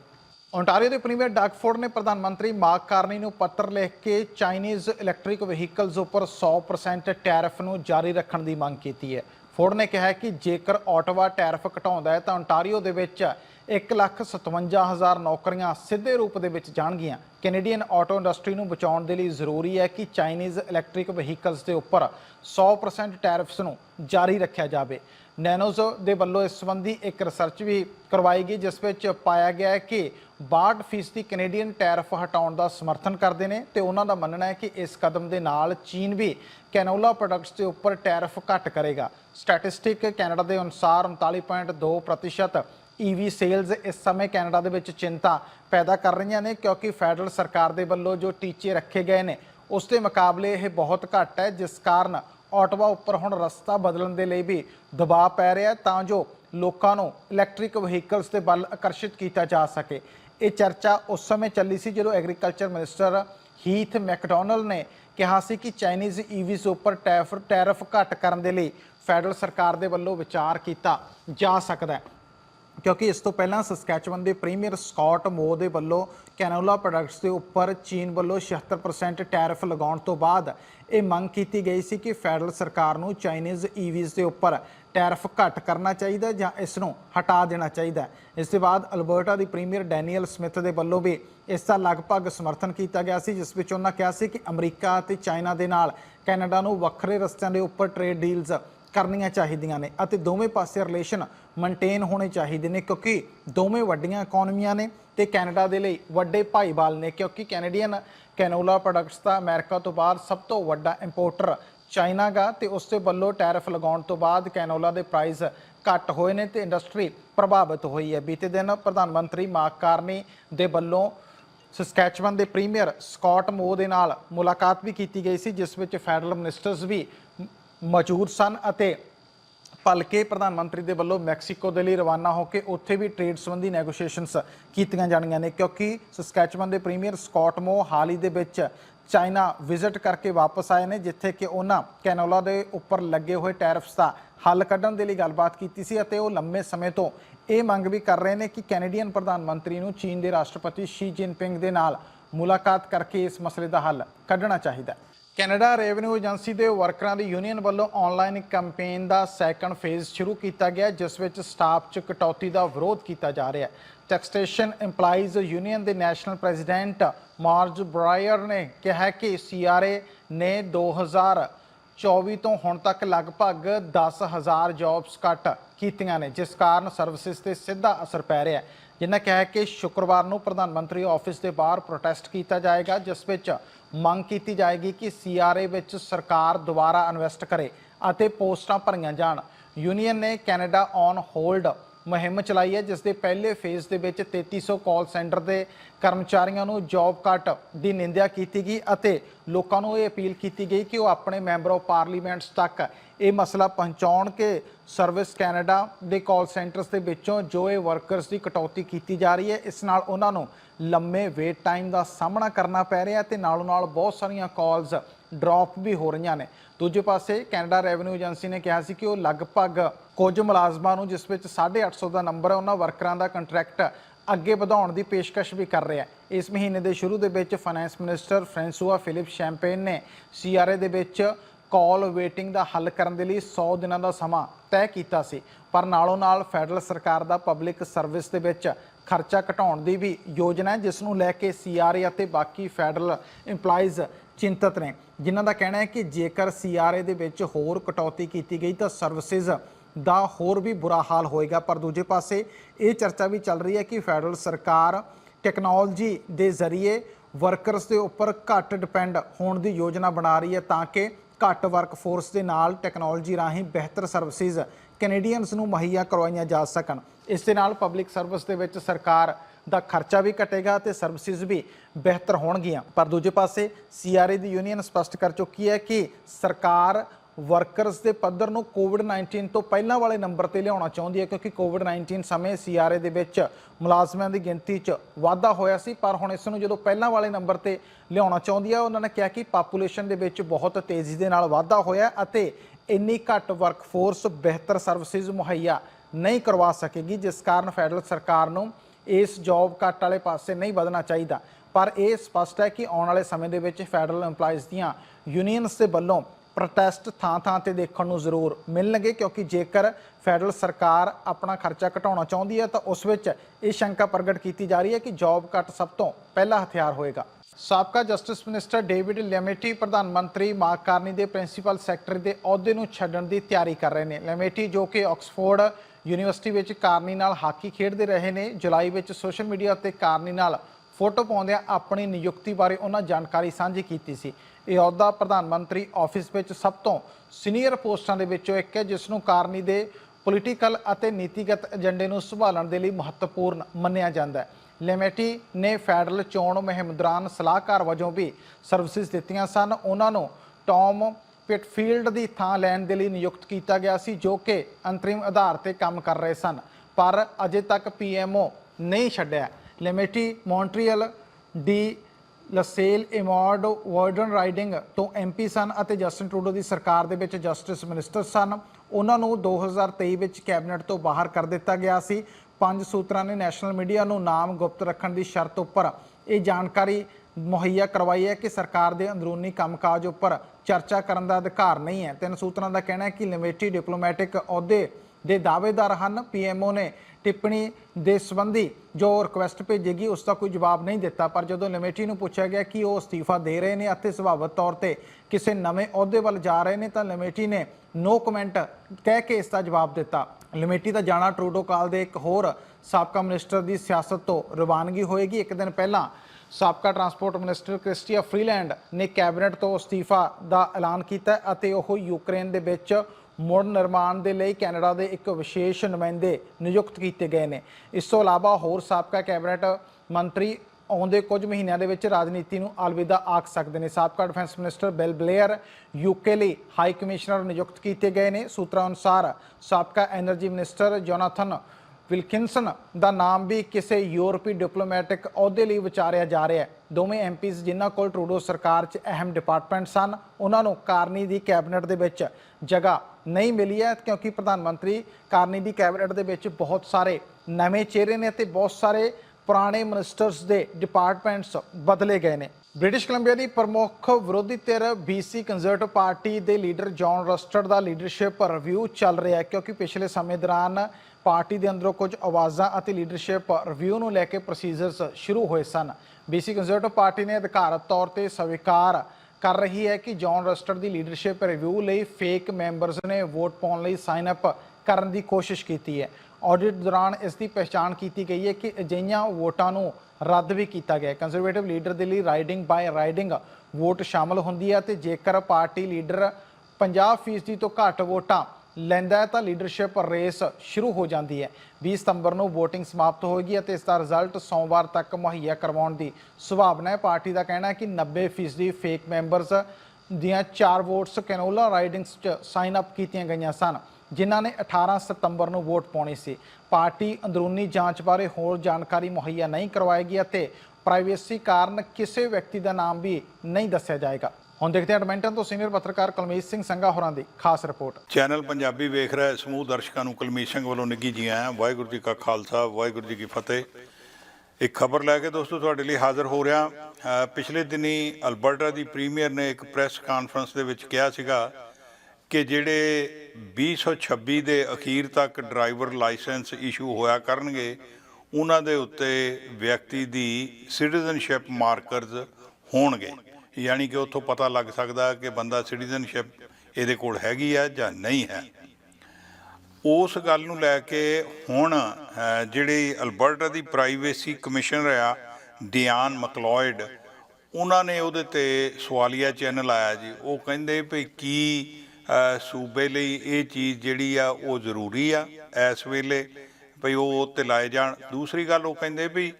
ਓਨਟਾਰੀਓ ਦੇ ਪ੍ਰੀਮੀਅਰ ਡਾਕਫੋਰਡ ਨੇ ਪ੍ਰਧਾਨ ਮੰਤਰੀ ਮਾਰਕ ਕਾਰਨੀ ਨੂੰ ਪੱਤਰ ਲਿਖ ਕੇ ਚਾਈਨੀਜ਼ ਇਲੈਕਟ੍ਰਿਕ ਵਹੀਕਲਸ ਉੱਪਰ 100% ਟੈਰਿਫ ਨੂੰ ਜਾਰੀ ਰੱਖਣ ਦੀ ਮੰਗ ਕੀਤੀ ਹੈ। ਫੋਰਡ ਨੇ ਕਿਹਾ ਕਿ ਜੇਕਰ ਆਟੋਵਾ ਟੈਰਫ ਘਟਾਉਂਦਾ ਹੈ ਤਾਂ ਓਨਟਾਰੀਓ ਦੇ ਵਿੱਚ 157000 ਨੌਕਰੀਆਂ ਸਿੱਧੇ ਰੂਪ ਦੇ ਵਿੱਚ ਜਾਣਗੀਆਂ। ਕੈਨੇਡੀਅਨ ਆਟੋ ਇੰਡਸਟਰੀ ਨੂੰ ਬਚਾਉਣ ਦੇ ਲਈ ਜ਼ਰੂਰੀ ਹੈ ਕਿ ਚਾਈਨੀਜ਼ ਇਲੈਕਟ੍ਰਿਕ ਵਹੀਕਲਸ ਦੇ ਉੱਪਰ 100% ਟੈਰਿਫਸ ਨੂੰ ਜਾਰੀ ਰੱਖਿਆ ਜਾਵੇ। ਨੈਨੋਜ਼ ਦੇ ਵੱਲੋਂ ਇਸ ਸੰਬੰਧੀ ਇੱਕ ਰਿਸਰਚ ਵੀ ਕਰਵਾਈ ਗਈ, ਜਿਸ ਵਿੱਚ ਪਾਇਆ ਗਿਆ ਹੈ ਕਿ 62% ਕੈਨੇਡੀਅਨ ਟੈਰਫ ਹਟਾਉਣ ਦਾ ਸਮਰਥਨ ਕਰਦੇ ਨੇ ਤੇ ਉਹਨਾਂ ਦਾ ਮੰਨਣਾ ਹੈ ਕਿ ਇਸ ਕਦਮ ਦੇ ਨਾਲ ਚੀਨ ਵੀ ਕੈਨੋਲਾ ਪ੍ਰੋਡਕਟਸ ਦੇ ਉੱਪਰ ਟੈਰਫ ਘੱਟ ਕਰੇਗਾ। ਸਟੈਟਿਸਟਿਕ ਕੈਨੇਡਾ ਦੇ ਅਨੁਸਾਰ 39.2% ਈਵੀ ਸੇਲਸ ਇਸ ਸਮੇਂ ਕੈਨੇਡਾ ਦੇ ਵਿੱਚ ਚਿੰਤਾ ਪੈਦਾ ਕਰ ਰਹੀਆਂ ਨੇ, ਕਿਉਂਕਿ ਫੈਡਰਲ ਸਰਕਾਰ ਦੇ ਵੱਲੋਂ ਜੋ ਟੀਚੇ ਰੱਖੇ ਗਏ ਨੇ, ਉਸ ਦੇ ਮੁਕਾਬਲੇ ਇਹ ਬਹੁਤ ਘੱਟ ਹੈ, ਜਿਸ ਕਾਰਨ ਆਟਵਾ ਉੱਪਰ ਹੁਣ ਰਸਤਾ ਬਦਲਣ ਦੇ ਲਈ ਵੀ ਦਬਾਅ ਪੈ ਰਿਹਾ ਤਾਂ ਜੋ ਲੋਕਾਂ ਨੂੰ ਇਲੈਕਟ੍ਰਿਕ ਵਹੀਕਲਸ ਦੇ ਵੱਲ ਆਕਰਸ਼ਿਤ ਕੀਤਾ ਜਾ ਸਕੇ। ਇਹ ਚਰਚਾ ਉਸ ਸਮੇਂ ਚੱਲੀ ਸੀ ਜਦੋਂ ਐਗਰੀਕਲਚਰ ਮਿਨਿਸਟਰ ਹੀਥ ਮੈਕਡੋਨਲ ਨੇ ਕਿਹਾ ਸੀ ਕਿ ਚਾਈਨੀਜ਼ ਈਵੀਜ਼ e ਉੱਪਰ ਟੈਫ ਟੈਰਫ ਘੱਟ ਕਰਨ ਦੇ ਲਈ ਫੈਡਰਲ ਸਰਕਾਰ ਦੇ ਵੱਲੋਂ ਵਿਚਾਰ ਕੀਤਾ ਜਾ ਸਕਦਾ ਹੈ। ਕਿਉਂਕਿ ਇਸ ਤੋਂ ਪਹਿਲਾਂ ਸਸਕੈਚੁਅਨ ਦੇ ਪ੍ਰੀਮੀਅਰ ਸਕਾਟ ਮੋ ਦੇ ਵੱਲੋਂ ਕੈਨੋਲਾ ਪ੍ਰੋਡਕਟਸ ਦੇ ਉੱਪਰ ਚੀਨ ਵੱਲੋਂ 76% ਟੈਰਿਫ ਲਗਾਉਣ ਤੋਂ ਬਾਅਦ ਇਹ ਮੰਗ ਕੀਤੀ ਗਈ ਸੀ ਕਿ ਫੈਡਰਲ ਸਰਕਾਰ ਨੂੰ ਚਾਈਨੀਜ਼ e ਈਵੀਜ਼ ਦੇ ਉੱਪਰ ਟੈਰਿਫ ਘੱਟ ਕਰਨਾ ਚਾਹੀਦਾ ਜਾਂ ਇਸ ਨੂੰ ਹਟਾ ਦੇਣਾ ਚਾਹੀਦਾ ਇਸ ਦੇ ਬਾਅਦ ਅਲਬਰਟਾ ਦੀ ਪ੍ਰੀਮੀਅਰ ਡੈਨੀਅਲ ਸਮਿਥ ਦੇ ਵੱਲੋਂ ਵੀ ਇਸ ਦਾ ਲਗਭਗ ਸਮਰਥਨ ਕੀਤਾ ਗਿਆ ਸੀ, ਜਿਸ ਵਿੱਚ ਉਹਨਾਂ ਕਿਹਾ ਸੀ ਕਿ ਅਮਰੀਕਾ ਅਤੇ ਚਾਈਨਾ ਦੇ ਨਾਲ ਕੈਨੇਡਾ ਨੂੰ ਵੱਖਰੇ ਰਸਤਿਆਂ ਦੇ ਉੱਪਰ ਟ੍ਰੇਡ ਡੀਲਸ ਕਰਨੀਆਂ ਚਾਹੀਦੀਆਂ ਨੇ ਅਤੇ ਦੋਵੇਂ ਪਾਸੇ ਰਿਲੇਸ਼ਨ ਮੇਨਟੇਨ ਹੋਣੇ ਚਾਹੀਦੇ ਨੇ ਕਿਉਂਕਿ ਦੋਵੇਂ ਵੱਡੀਆਂ ਇਕਨੋਮੀਆਂ ਨੇ ਤੇ ਕੈਨੇਡਾ ਦੇ ਲਈ ਵੱਡੇ ਭਾਈਵਾਲ ਨੇ ਕਿਉਂਕਿ ਕੈਨੇਡੀਅਨ ਕੈਨੋਲਾ ਪ੍ਰੋਡਕਟਸ ਦਾ ਅਮਰੀਕਾ ਤੋਂ ਬਾਅਦ ਸਭ ਤੋਂ ਵੱਡਾ ਇੰਪੋਰਟਰ ਚਾਈਨਾ ਗਾ ਤੇ ਉਸ ਦੇ ਵੱਲੋਂ ਟੈਰਿਫ ਲਗਾਉਣ ਤੋਂ ਬਾਅਦ ਕੈਨੋਲਾ ਦੇ ਪ੍ਰਾਈਸ ਘੱਟ ਹੋਏ ਨੇ ਤੇ ਇੰਡਸਟਰੀ ਪ੍ਰਭਾਵਿਤ ਹੋਈ ਹੈ। ਬੀਤੇ ਦਿਨ ਪ੍ਰਧਾਨ ਮੰਤਰੀ ਮਾਰਕ ਕਾਰਨੀ ਦੇ ਵੱਲੋਂ ਸਸਕੈਚਵਨ ਦੇ ਪ੍ਰੀਮੀਅਰ ਸਕਾਟ ਮੋ ਦੇ ਨਾਲ ਮੁਲਾਕਾਤ ਵੀ ਕੀਤੀ ਗਈ ਸੀ, ਜਿਸ ਵਿੱਚ ਫੈਡਰਲ ਮਿਨਿਸਟਰਸ ਵੀ ਮੌਜੂਦ ਸਨ ਅਤੇ ਭਲਕੇ ਪ੍ਰਧਾਨ ਮੰਤਰੀ ਦੇ ਵੱਲੋਂ ਮੈਕਸੀਕੋ ਦੇ ਲਈ ਰਵਾਨਾ ਹੋ ਕੇ ਉੱਥੇ ਵੀ ਟ੍ਰੇਡ ਸੰਬੰਧੀ ਨੈਗੋਸ਼ੀਏਸ਼ਨਸ ਕੀਤੀਆਂ ਜਾਣੀਆਂ ਨੇ, ਕਿਉਂਕਿ ਸਸਕੈਚਵਨ ਦੇ ਪ੍ਰੀਮੀਅਰ ਸਕਾਟ ਮੋ ਹਾਲ ਹੀ ਦੇ ਵਿੱਚ ਚਾਈਨਾ ਵਿਜ਼ਿਟ ਕਰਕੇ ਵਾਪਸ ਆਏ ਨੇ, ਜਿੱਥੇ ਕਿ ਉਹਨਾਂ ਕੈਨੋਲਾ ਦੇ ਉੱਪਰ ਲੱਗੇ ਹੋਏ ਟੈਰਿਫਸ ਦਾ ਹੱਲ ਕੱਢਣ ਦੇ ਲਈ ਗੱਲਬਾਤ ਕੀਤੀ ਸੀ ਅਤੇ ਉਹ ਲੰਮੇ ਸਮੇਂ ਤੋਂ ਇਹ ਮੰਗ ਵੀ ਕਰ ਰਹੇ ਨੇ ਕਿ ਕੈਨੇਡੀਅਨ ਪ੍ਰਧਾਨ ਮੰਤਰੀ ਨੂੰ ਚੀਨ ਦੇ ਰਾਸ਼ਟਰਪਤੀ ਸ਼ੀ ਜਿਨਪਿੰਗ ਦੇ ਨਾਲ ਮੁਲਾਕਾਤ ਕਰਕੇ ਇਸ ਮਸਲੇ ਦਾ ਹੱਲ ਕੱਢਣਾ ਚਾਹੀਦਾ ਹੈ। ਕੈਨੇਡਾ ਰੈਵਨਿਊ ਏਜੰਸੀ ਦੇ ਵਰਕਰਾਂ ਦੀ ਯੂਨੀਅਨ ਵੱਲੋਂ ਆਨਲਾਈਨ ਕੈਂਪੇਨ ਦਾ ਸੈਕੰਡ ਫੇਜ਼ ਸ਼ੁਰੂ ਕੀਤਾ ਗਿਆ, ਜਿਸ ਵਿੱਚ ਸਟਾਫ 'ਚ ਕਟੌਤੀ ਦਾ ਵਿਰੋਧ ਕੀਤਾ ਜਾ ਰਿਹਾ ਹੈ। ਟੈਕਸਟੇਸ਼ਨ EMPLOYEES ਯੂਨੀਅਨ ਦੇ ਨੈਸ਼ਨਲ ਪ੍ਰੈਜ਼ੀਡੈਂਟ ਮਾਰਜ ਬ੍ਰਾਇਰ ਨੇ ਕਿਹਾ ਕਿ ਸੀਆਰਏ ਨੇ 2024 ਤੋਂ ਹੁਣ ਤੱਕ ਲਗਭਗ 10000 ਜੌਬਸ ਕੱਟ ਕੀਤੀਆਂ ਨੇ, ਜਿਸ ਕਾਰਨ ਸਰਵਿਸਿਜ਼ ਤੇ ਸਿੱਧਾ ਅਸਰ ਪੈ ਰਿਹਾ ਹੈ। ਜਿਨ੍ਹਾਂ ਕਿਹਾ ਕਿ ਸ਼ੁੱਕਰਵਾਰ ਨੂੰ ਪ੍ਰਧਾਨ ਮੰਤਰੀ ਆਫਿਸ ਦੇ ਬਾਹਰ ਪ੍ਰੋਟੈਸਟ ਕੀਤਾ ਜਾਏਗਾ, ਜਿਸ ਵਿੱਚ ਮੰਗ ਕੀਤੀ ਜਾਏਗੀ ਕਿ ਸੀਆਰਏ ਵਿੱਚ ਸਰਕਾਰ ਦੁਬਾਰਾ ਇਨਵੈਸਟ ਕਰੇ ਅਤੇ ਪੋਸਟਾਂ ਭਰੀਆਂ ਜਾਣ। ਯੂਨੀਅਨ ਨੇ ਕੈਨੇਡਾ ਔਨ ਹੋਲਡ ਮੁਹਿੰਮ ਚਲਾਈ ਹੈ ਜਿਸ ਦੇ ਪਹਿਲੇ ਫੇਜ਼ ਦੇ ਵਿੱਚ 3300 ਕਾਲ ਸੈਂਟਰ ਦੇ ਕਰਮਚਾਰੀਆਂ ਨੂੰ ਜੌਬ ਕੱਟ ਦੀ ਨਿੰਦਿਆ ਕੀਤੀ ਗਈ ਅਤੇ ਲੋਕਾਂ ਨੂੰ ਇਹ ਅਪੀਲ ਕੀਤੀ ਗਈ ਕਿ ਉਹ ਆਪਣੇ ਮੈਂਬਰ ਆਫ ਪਾਰਲੀਮੈਂਟਸ ਤੱਕ ਇਹ ਮਸਲਾ ਪਹੁੰਚਾਉਣ ਕਿ ਸਰਵਿਸ ਕੈਨੇਡਾ ਦੇ ਕਾਲ ਸੈਂਟਰਸ ਦੇ ਵਿੱਚੋਂ ਜੋ ਇਹ ਵਰਕਰਸ ਦੀ ਕਟੌਤੀ ਕੀਤੀ ਜਾ ਰਹੀ ਹੈ, ਇਸ ਨਾਲ ਉਹਨਾਂ ਨੂੰ ਲੰਮੇ ਵੇਟ ਟਾਈਮ ਦਾ ਸਾਹਮਣਾ ਕਰਨਾ ਪੈ ਰਿਹਾ ਤੇ ਨਾਲੋਂ ਨਾਲ ਬਹੁਤ ਸਾਰੀਆਂ ਕਾਲਸ ਡ੍ਰੌਪ ਵੀ ਹੋ ਰਹੀਆਂ ਨੇ। ਦੂਜੇ ਪਾਸੇ ਕੈਨੇਡਾ ਰੈਵਨਿਊ ਏਜੰਸੀ ਨੇ ਕਿਹਾ ਸੀ ਕਿ ਉਹ ਲਗਭਗ ਕੁਝ ਮੁਲਾਜ਼ਮਾਂ ਨੂੰ, ਜਿਸ ਵਿੱਚ 850 ਦਾ ਨੰਬਰ ਹੈ, ਉਹਨਾਂ ਵਰਕਰਾਂ ਦਾ ਕੰਟਰੈਕਟ ਅੱਗੇ ਵਧਾਉਣ ਦੀ ਪੇਸ਼ਕਸ਼ ਵੀ ਕਰ ਰਿਹਾ ਹੈ। ਇਸ ਮਹੀਨੇ ਦੇ ਸ਼ੁਰੂ ਦੇ ਵਿੱਚ finance minister François Philippe Champagne ਨੇ ਸੀਆਰਏ ਦੇ ਵਿੱਚ ਕਾਲ ਵੇਟਿੰਗ ਦਾ ਹੱਲ ਕਰਨ ਦੇ ਲਈ 100 ਦਿਨਾਂ ਦਾ ਸਮਾਂ ਤੈਅ ਕੀਤਾ ਸੀ। ਪਰ ਨਾਲੋਂ ਨਾਲ ਫੈਡਰਲ ਸਰਕਾਰ ਦਾ ਪਬਲਿਕ ਸਰਵਿਸ ਦੇ ਵਿੱਚ ਖਰਚਾ ਘਟਾਉਣ ਦੀ ਵੀ ਯੋਜਨਾ ਹੈ, ਜਿਸ ਨੂੰ ਲੈ ਕੇ ਸੀਆਰਏ ਅਤੇ ਬਾਕੀ ਫੈਡਰਲ EMPLOYEES ਚਿੰਤਤ ਨੇ। ਜਿਨ੍ਹਾਂ ਦਾ ਕਹਿਣਾ ਹੈ ਕਿ ਜੇਕਰ ਸੀਆਰਏ ਦੇ ਵਿੱਚ ਹੋਰ ਕਟੌਤੀ ਕੀਤੀ ਗਈ ਤਾਂ ਸਰਵਿਸਿਜ਼ ਦਾ ਹੋਰ ਵੀ ਬੁਰਾ ਹਾਲ ਹੋਏਗਾ। ਪਰ ਦੂਜੇ ਪਾਸੇ ਇਹ ਚਰਚਾ ਵੀ ਚੱਲ ਰਹੀ ਹੈ ਕਿ ਫੈਡਰਲ ਸਰਕਾਰ ਟੈਕਨੋਲੋਜੀ ਦੇ ਜ਼ਰੀਏ ਵਰਕਰਸ ਦੇ ਉੱਪਰ ਘੱਟ ਡਿਪੈਂਡ ਹੋਣ ਦੀ ਯੋਜਨਾ ਬਣਾ ਰਹੀ ਹੈ ਤਾਂ ਕਿ ਘੱਟ ਵਰਕਫੋਰਸ ਦੇ ਨਾਲ ਟੈਕਨੋਲੋਜੀ ਰਾਹੀਂ ਬਿਹਤਰ ਸਰਵਿਸਿਜ਼ ਕੈਨੇਡੀਅਨਸ ਨੂੰ ਮੁਹੱਈਆ ਕਰਵਾਈਆਂ ਜਾ ਸਕਣ। ਇਸ ਦੇ ਨਾਲ ਪਬਲਿਕ ਸਰਵਿਸ ਦੇ ਵਿੱਚ ਸਰਕਾਰ ਦਾ ਖਰਚਾ ਵੀ ਘਟੇਗਾ ਤੇ ਸਰਵਿਸਿਜ਼ ਵੀ ਬਿਹਤਰ ਹੋਣਗੀਆਂ। ਪਰ ਦੂਜੇ ਪਾਸੇ ਸੀਆਰਏ ਦੀ ਯੂਨੀਅਨ ਸਪਸ਼ਟ ਕਰ ਚੁੱਕੀ ਹੈ ਕਿ ਸਰਕਾਰ ਵਰਕਰਸ ਦੇ ਪੱਧਰ ਨੂੰ ਕੋਵਿਡ-19 ਤੋਂ ਪਹਿਲਾਂ ਵਾਲੇ ਨੰਬਰ ਤੇ ਲਿਆਉਣਾ ਚਾਹੁੰਦੀ ਹੈ, ਕਿਉਂਕਿ ਕੋਵਿਡ-19 ਸਮੇਂ ਸੀਆਰਏ ਦੇ ਵਿੱਚ ਮੁਲਾਜ਼ਮਾਂ ਦੀ ਗਿਣਤੀ 'ਚ ਵਾਧਾ ਹੋਇਆ ਸੀ, ਪਰ ਹੁਣ ਇਸ ਨੂੰ ਜਦੋਂ ਪਹਿਲਾਂ ਵਾਲੇ ਨੰਬਰ ਤੇ ਲਿਆਉਣਾ ਚਾਹੁੰਦੀ ਹੈ ਉਹਨਾਂ ਨੇ ਕਿਹਾ ਕਿ ਪਾਪੂਲੇਸ਼ਨ ਦੇ ਵਿੱਚ ਬਹੁਤ ਤੇਜ਼ੀ ਦੇ ਨਾਲ ਵਾਧਾ ਹੋਇਆ ਅਤੇ ਇੰਨੀ ਘੱਟ ਵਰਕਫੋਰਸ ਬਿਹਤਰ ਸਰਵਿਸਿਜ਼ ਮੁਹੱਈਆ ਨਹੀਂ ਕਰਵਾ ਸਕੇਗੀ, ਜਿਸ ਕਾਰਨ ਫੈਡਰਲ ਸਰਕਾਰ ਨੂੰ ਇਸ ਜੌਬ ਕੱਟ ਵਾਲੇ ਪਾਸੇ ਨਹੀਂ ਵਧਣਾ ਚਾਹੀਦਾ। ਪਰ ਇਹ ਸਪਸ਼ਟ ਹੈ ਕਿ ਆਉਣ ਵਾਲੇ ਸਮੇਂ ਦੇ ਵਿੱਚ ਫੈਡਰਲ EMPLOYEES ਦੀਆਂ ਯੂਨੀਅਨਸ ਦੇ ਵੱਲੋਂ ਪ੍ਰੋਟੈਸਟ ਥਾਂ-ਥਾਂ ਤੇ ਦੇਖਣ ਨੂੰ ਜ਼ਰੂਰ ਮਿਲਣਗੇ ਕਿਉਂਕਿ ਜੇਕਰ ਫੈਡਰਲ ਸਰਕਾਰ ਆਪਣਾ ਖਰਚਾ ਘਟਾਉਣਾ ਚਾਹੁੰਦੀ ਹੈ ਤਾਂ ਉਸ ਵਿੱਚ ਇਹ ਸ਼ੰਕਾ ਪ੍ਰਗਟ ਕੀਤੀ ਜਾ ਰਹੀ ਹੈ ਕਿ ਜੌਬ ਕੱਟ ਸਭ ਤੋਂ ਪਹਿਲਾ ਹਥਿਆਰ ਹੋਏਗਾ। ਸਾਬਕਾ ਜਸਟਿਸ ਮਿਨਿਸਟਰ ਡੇਵਿਡ ਲੈਮੇਟੀ, ਪ੍ਰਧਾਨ ਮੰਤਰੀ ਮਾਰਕ ਕਾਰਨੀ ਦੇ ਪ੍ਰਿੰਸੀਪਲ ਸੈਕਟਰੀ ਦੇ ਅਹੁਦੇ ਨੂੰ ਛੱਡਣ ਦੀ ਤਿਆਰੀ ਕਰ ਰਹੇ ਨੇ। ਲੈਮੇਟੀ ਜੋ ਕਿ ਆਕਸਫੋਰਡ ਯੂਨੀਵਰਸਿਟੀ ਵਿੱਚ ਕਾਰਨੀ ਨਾਲ ਹਾਕੀ ਖੇਡਦੇ ਰਹੇ ਨੇ, ਜੁਲਾਈ ਵਿੱਚ ਸੋਸ਼ਲ ਮੀਡੀਆ ਤੇ ਕਾਰਨੀ ਨਾਲ ਫੋਟੋ ਪਾਉਂਦਿਆਂ ਆਪਣੀ ਨਿਯੁਕਤੀ ਬਾਰੇ ਉਹਨਾਂ ਜਾਣਕਾਰੀ ਸਾਂਝੀ ਕੀਤੀ ਸੀ। ਇਹ ਅਹੁਦਾ ਪ੍ਰਧਾਨ ਮੰਤਰੀ ਆਫਿਸ ਵਿੱਚ ਸਭ ਤੋਂ ਸੀਨੀਅਰ ਪੋਸਟਾਂ ਦੇ ਵਿੱਚੋਂ ਇੱਕ ਹੈ, ਜਿਸ ਨੂੰ ਕਾਰਨੀ ਦੇ ਪੋਲੀਟੀਕਲ ਅਤੇ ਨੀਤੀਗਤ ਏਜੰਡੇ ਨੂੰ ਸੰਭਾਲਣ ਦੇ ਲਈ ਮਹੱਤਵਪੂਰਨ ਮੰਨਿਆ ਜਾਂਦਾ ਹੈ। ਲੈਮੇਟੀ ਨੇ ਫੈਡਰਲ ਚੋਣ ਮੁਹਿੰਮ ਦੌਰਾਨ ਸਲਾਹਕਾਰ ਵਜੋਂ ਵੀ ਸਰਵਿਸਿਜ਼ ਦਿੱਤੀਆਂ ਸਨ। ਉਹਨਾਂ ਨੂੰ ਟੌਮ ਪਿਟਫੀਲਡ ਦੀ ਥਾਂ ਲੈਣ ਦੇ ਲਈ ਨਿਯੁਕਤ ਕੀਤਾ ਗਿਆ ਸੀ, ਜੋ ਕਿ ਅੰਤਰਿਮ ਆਧਾਰ ਤੇ ਕੰਮ ਕਰ ਰਹੇ ਸਨ, ਪਰ ਅਜੇ ਤੱਕ ਪੀਐਮਓ ਨਹੀਂ ਛੱਡਿਆ। Lametti, Montreal, D, LaSalle, Émard, Verdun, riding ਤੋਂ ਐਮਪੀ ਸਨ ਅਤੇ ਜਸਟਿਨ ਟਰੂਡੋ ਦੀ ਸਰਕਾਰ ਦੇ ਵਿੱਚ ਜਸਟਿਸ ਮਿਨਿਸਟਰ ਸਨ। ਉਹਨਾਂ ਨੂੰ 2023 ਵਿੱਚ ਕੈਬਨਿਟ ਤੋਂ ਬਾਹਰ ਕਰ ਦਿੱਤਾ ਗਿਆ ਸੀ। ਪੰਜ ਸੂਤਰਾਂ ਨੇ ਨੈਸ਼ਨਲ ਮੀਡੀਆ ਨੂੰ ਨਾਮ ਗੁਪਤ ਰੱਖਣ ਦੀ ਸ਼ਰਤ ਉੱਪਰ ਇਹ ਜਾਣਕਾਰੀ ਮੁਹੱਈਆ ਕਰਵਾਈ ਹੈ ਕਿ ਸਰਕਾਰ ਦੇ ਅੰਦਰੂਨੀ ਕੰਮਕਾਜ ਉੱਪਰ ਚਰਚਾ ਕਰਨ ਦਾ ਅਧਿਕਾਰ ਨਹੀਂ ਹੈ। ਤਿੰਨ ਸੂਤਰਾਂ ਦਾ ਕਹਿਣਾ ਹੈ ਕਿ ਲਿਮਿਟੀ ਡਿਪਲੋਮੈਟਿਕ ਅਹੁਦੇ ਦੇ ਦਾਅਵੇਦਾਰ ਹਨ। ਪੀਐਮਓ ਨੇ ਟਿੱਪਣੀ ਦੇ ਸੰਬੰਧੀ ਜੋ ਰਿਕੁਐਸਟ ਭੇਜੇਗੀ, ਉਸ ਦਾ ਕੋਈ ਜਵਾਬ ਨਹੀਂ ਦਿੱਤਾ। ਪਰ ਜਦੋਂ ਲਮੇਟੀ ਨੂੰ ਪੁੱਛਿਆ ਗਿਆ ਕਿ ਉਹ ਅਸਤੀਫਾ ਦੇ ਰਹੇ ਨੇ ਅਤੇ ਸੁਭਾਵਿਕ ਤੌਰ ਤੇ ਕਿਸੇ ਨਵੇਂ ਅਹੁਦੇ ਵੱਲ ਜਾ ਰਹੇ ਨੇ, ਤਾਂ ਲਮੇਟੀ ਨੇ ਨੋ ਕਮੈਂਟ ਕਹਿ ਕੇ ਇਸ ਦਾ ਜਵਾਬ ਦਿੱਤਾ। ਲਮੇਟੀ ਦਾ ਜਾਣਾ ਟਰੂਡੋ ਕਾਲ ਦੇ ਇੱਕ ਹੋਰ ਸਾਬਕਾ ਮਿਨਿਸਟਰ ਦੀ ਸਿਆਸਤ ਤੋਂ ਰਵਾਨਗੀ ਹੋਏਗੀ। ਇੱਕ ਦਿਨ ਪਹਿਲਾਂ ਸਾਬਕਾ ਟਰਾਂਸਪੋਰਟ ਮਿਨਿਸਟਰ ਕ੍ਰਿਸਟੀਆ ਫਰੀਲੈਂਡ ਨੇ ਕੈਬਨਿਟ ਤੋਂ ਅਸਤੀਫਾ ਦਾ ਐਲਾਨ ਕੀਤਾ ਅਤੇ ਉਹ ਯੂਕਰੇਨ ਦੇ ਵਿੱਚ ਮੁੜ ਨਿਰਮਾਣ ਦੇ ਲਈ ਕੈਨੇਡਾ ਦੇ ਇੱਕ ਵਿਸ਼ੇਸ਼ ਨੁਮਾਇੰਦੇ ਨਿਯੁਕਤ ਕੀਤੇ ਗਏ ਨੇ। ਇਸ ਤੋਂ ਇਲਾਵਾ ਹੋਰ ਸਾਬਕਾ ਕੈਬਨਿਟ ਮੰਤਰੀ ਆਉਂਦੇ ਕੁਝ ਮਹੀਨਿਆਂ ਦੇ ਵਿੱਚ ਰਾਜਨੀਤੀ ਨੂੰ ਅਲਵਿਦਾ ਆਖ ਸਕਦੇ ਨੇ। ਸਾਬਕਾ defence minister Bill Blair UK ਲਈ ਹਾਈ ਕਮਿਸ਼ਨਰ ਨਿਯੁਕਤ ਕੀਤੇ ਗਏ ਨੇ। ਸੂਤਰਾਂ ਅਨੁਸਾਰ ਸਾਬਕਾ ਐਨਰਜੀ ਮਿਨਿਸਟਰ ਜੋਨਾਥਨ ਵਿਲਕਿਨਸਨ ਦਾ ਨਾਮ ਵੀ ਕਿਸੇ ਯੂਰਪੀ ਡਿਪਲੋਮੈਟਿਕ ਅਹੁਦੇ ਲਈ ਵਿਚਾਰਿਆ ਜਾ ਰਿਹਾ ਹੈ। ਦੋਵੇਂ ਐਮਪੀਜ਼ ਜਿਨ੍ਹਾਂ ਕੋਲ ਟਰੂਡੋ ਸਰਕਾਰ 'ਚ ਅਹਿਮ ਡਿਪਾਰਟਮੈਂਟ ਸਨ ਉਹਨਾਂ ਨੂੰ ਕਾਰਨੀ ਦੀ ਕੈਬਨਿਟ ਦੇ ਵਿੱਚ ਜਗ੍ਹਾ ਨਹੀਂ ਮਿਲੀ ਹੈ, ਕਿਉਂਕਿ ਪ੍ਰਧਾਨ ਮੰਤਰੀ ਕਾਰਨੀ ਦੀ ਕੈਬਨਿਟ ਦੇ ਵਿੱਚ ਬਹੁਤ ਸਾਰੇ ਨਵੇਂ ਚਿਹਰੇ ਨੇ ਤੇ ਬਹੁਤ ਸਾਰੇ ਪੁਰਾਣੇ ਮਿਨਿਸਟਰਸ ਦੇ ਡਿਪਾਰਟਮੈਂਟਸ ਬਦਲੇ ਗਏ ਨੇ। ਬ੍ਰਿਟਿਸ਼ ਕੋਲੰਬੀਆ ਦੀ ਪ੍ਰਮੁੱਖ ਵਿਰੋਧੀ ਧਿਰ BC ਕੰਜ਼ਰਵੇਟਿਵ ਪਾਰਟੀ ਦੇ ਲੀਡਰ ਜੌਨ ਰਸਟਰ ਦਾ ਲੀਡਰਸ਼ਿਪ ਰਿਵਿਊ ਚੱਲ ਰਿਹਾ ਹੈ, ਕਿਉਂਕਿ ਪਿਛਲੇ ਸਮੇਂ ਦੌਰਾਨ ਪਾਰਟੀ ਦੇ ਅੰਦਰੋਂ ਕੁਝ ਆਵਾਜ਼ਾਂ ਅਤੇ ਲੀਡਰਸ਼ਿਪ ਰਿਵਿਊ ਨੂੰ ਲੈ ਕੇ ਪ੍ਰੋਸੀਜਰਸ ਸ਼ੁਰੂ ਹੋਏ ਸਨ। BC ਕੰਜ਼ਰਵੇਟਿਵ ਪਾਰਟੀ ਨੇ ਅਧਿਕਾਰਤ ਤੌਰ ਤੇ ਸਵੀਕਾਰ ਕਰ ਰਹੀ ਹੈ ਕਿ ਜੌਨ ਰਸਟਰ ਦੀ ਲੀਡਰਸ਼ਿਪ ਰਿਵਿਊ ਲਈ ਫੇਕ ਮੈਂਬਰਸ ਨੇ ਵੋਟ ਪਾਉਣ ਲਈ ਸਾਈਨ ਅਪ ਕਰਨ ਦੀ ਕੋਸ਼ਿਸ਼ ਕੀਤੀ ਹੈ। ਆਡਿਟ ਦੌਰਾਨ ਇਸ ਦੀ ਪਛਾਣ ਕੀਤੀ ਗਈ ਹੈ ਕਿ ਅਜਿਹੀਆਂ ਵੋਟਾਂ ਨੂੰ ਰੱਦ ਵੀ ਕੀਤਾ ਗਿਆ ਹੈ। ਕੰਜ਼ਰਵੇਟਿਵ ਲੀਡਰ ਦੇ ਲਈ ਰਾਈਡਿੰਗ ਬਾਈ ਰਾਈਡਿੰਗ ਵੋਟ ਸ਼ਾਮਲ ਹੁੰਦੀ ਹੈ ਤੇ ਜੇਕਰ ਪਾਰਟੀ ਲੀਡਰ 50% ਤੋਂ ਘੱਟ ਵੋਟਾਂ ਲੈਂਦਾ ਹੈ ਤਾਂ ਲੀਡਰਸ਼ਿਪ ਰੇਸ ਸ਼ੁਰੂ ਹੋ ਜਾਂਦੀ ਹੈ। 20 ਸਤੰਬਰ ਨੂੰ VOTING ਸਮਾਪਤ ਹੋਏਗੀ ਅਤੇ ਇਸ ਦਾ ਰਿਜ਼ਲਟ ਸੋਮਵਾਰ ਤੱਕ ਮੁਹੱਈਆ ਕਰਵਾਉਣ ਦੀ ਸੰਭਾਵਨਾ ਹੈ। ਪਾਰਟੀ ਦਾ ਕਹਿਣਾ ਹੈ ਕਿ 90% ਫੇਕ ਮੈਂਬਰਸ ਦੀਆਂ 4 ਵੋਟਸ ਕੈਨੋਲਾ ਰਾਈਡਿੰਗਸ 'ਚ ਸਾਈਨ ਅਪ ਕੀਤੀਆਂ ਗਈਆਂ ਸਨ, ਜਿਨ੍ਹਾਂ ਨੇ 18 ਸਤੰਬਰ ਨੂੰ ਵੋਟ ਪਾਉਣੀ ਸੀ। ਪਾਰਟੀ ਅੰਦਰੂਨੀ ਜਾਂਚ ਬਾਰੇ ਹੋਰ ਜਾਣਕਾਰੀ ਮੁਹੱਈਆ ਨਹੀਂ ਕਰਵਾਏਗੀ ਅਤੇ ਪ੍ਰਾਈਵੇਸੀ ਕਾਰਨ ਕਿਸੇ ਵਿਅਕਤੀ ਦਾ ਨਾਮ ਵੀ ਨਹੀਂ ਦੱਸਿਆ ਜਾਏਗਾ। ਹੁਣ ਦੇਖਦੇ ਹਾਂ ਐਡਮਿੰਟਨ ਤੋਂ ਸੀਨੀਅਰ ਪੱਤਰਕਾਰ ਕੁਲਮੀਤ ਸਿੰਘ ਸੰਘਾ ਹੋਰਾਂ ਦੀ ਖਾਸ ਰਿਪੋਰਟ। ਚੈਨਲ ਪੰਜਾਬੀ ਵੇਖ ਰਿਹਾ ਸਮੂਹ ਦਰਸ਼ਕਾਂ ਨੂੰ ਕੁਲਮੀਤ ਸਿੰਘ ਵੱਲੋਂ ਨਿੱਘੀ ਜੀ ਆਇਆਂ ਵਾਹਿਗੁਰੂ ਜੀ ਕਾ ਖਾਲਸਾ, ਵਾਹਿਗੁਰੂ ਜੀ ਕੀ ਫਤਿਹ। ਇੱਕ ਖਬਰ ਲੈ ਕੇ ਦੋਸਤੋ ਤੁਹਾਡੇ ਲਈ ਹਾਜ਼ਰ ਹੋ ਰਿਹਾ। ਪਿਛਲੇ ਦਿਨੀ ਅਲਬਰਟਾ ਦੀ ਪ੍ਰੀਮੀਅਰ ਨੇ ਇੱਕ ਪ੍ਰੈਸ ਕਾਨਫਰੰਸ ਦੇ ਵਿੱਚ ਕਿਹਾ ਸੀਗਾ ਕਿ ਜਿਹੜੇ 2026 ਦੇ ਅਖੀਰ ਤੱਕ ਡਰਾਈਵਰ ਲਾਇਸੈਂਸ ਇਸ਼ੂ ਹੋਇਆ ਕਰਨਗੇ, ਉਹਨਾਂ ਦੇ ਉੱਤੇ ਵਿਅਕਤੀ ਦੀ ਸਿਟੀਜ਼ਨਸ਼ਿਪ ਮਾਰਕਰਸ ਹੋਣਗੇ। ਯਾਨੀ ਕਿ ਉੱਥੋਂ ਪਤਾ ਲੱਗ ਸਕਦਾ ਕਿ ਬੰਦਾ ਸਿਟੀਜ਼ਨਸ਼ਿਪ ਇਹਦੇ ਕੋਲ ਹੈਗੀ ਆ ਜਾਂ ਨਹੀਂ ਹੈ। ਉਸ ਗੱਲ ਨੂੰ ਲੈ ਕੇ ਹੁਣ ਜਿਹੜੀ ਅਲਬਰਟਾ ਦੀ ਪ੍ਰਾਈਵੇਸੀ ਕਮਿਸ਼ਨਰ ਆ ਡਿਆਨ ਮਕਲੋਇਡ, ਉਹਨਾਂ ਨੇ ਉਹਦੇ ਤੇ ਸਵਾਲੀਆ ਚੈਨਲ ਆਇਆ ਜੀ। ਉਹ ਕਹਿੰਦੇ ਵੀ ਕੀ ਸੂਬੇ ਲਈ ਇਹ ਚੀਜ਼ ਜਿਹੜੀ ਆ ਉਹ ਜ਼ਰੂਰੀ ਆ ਇਸ ਵੇਲੇ ਭਈ ਉਹ 'ਤੇ ਲਾਏ ਜਾਣ। ਦੂਸਰੀ ਗੱਲ ਉਹ ਕਹਿੰਦੇ ਵੀ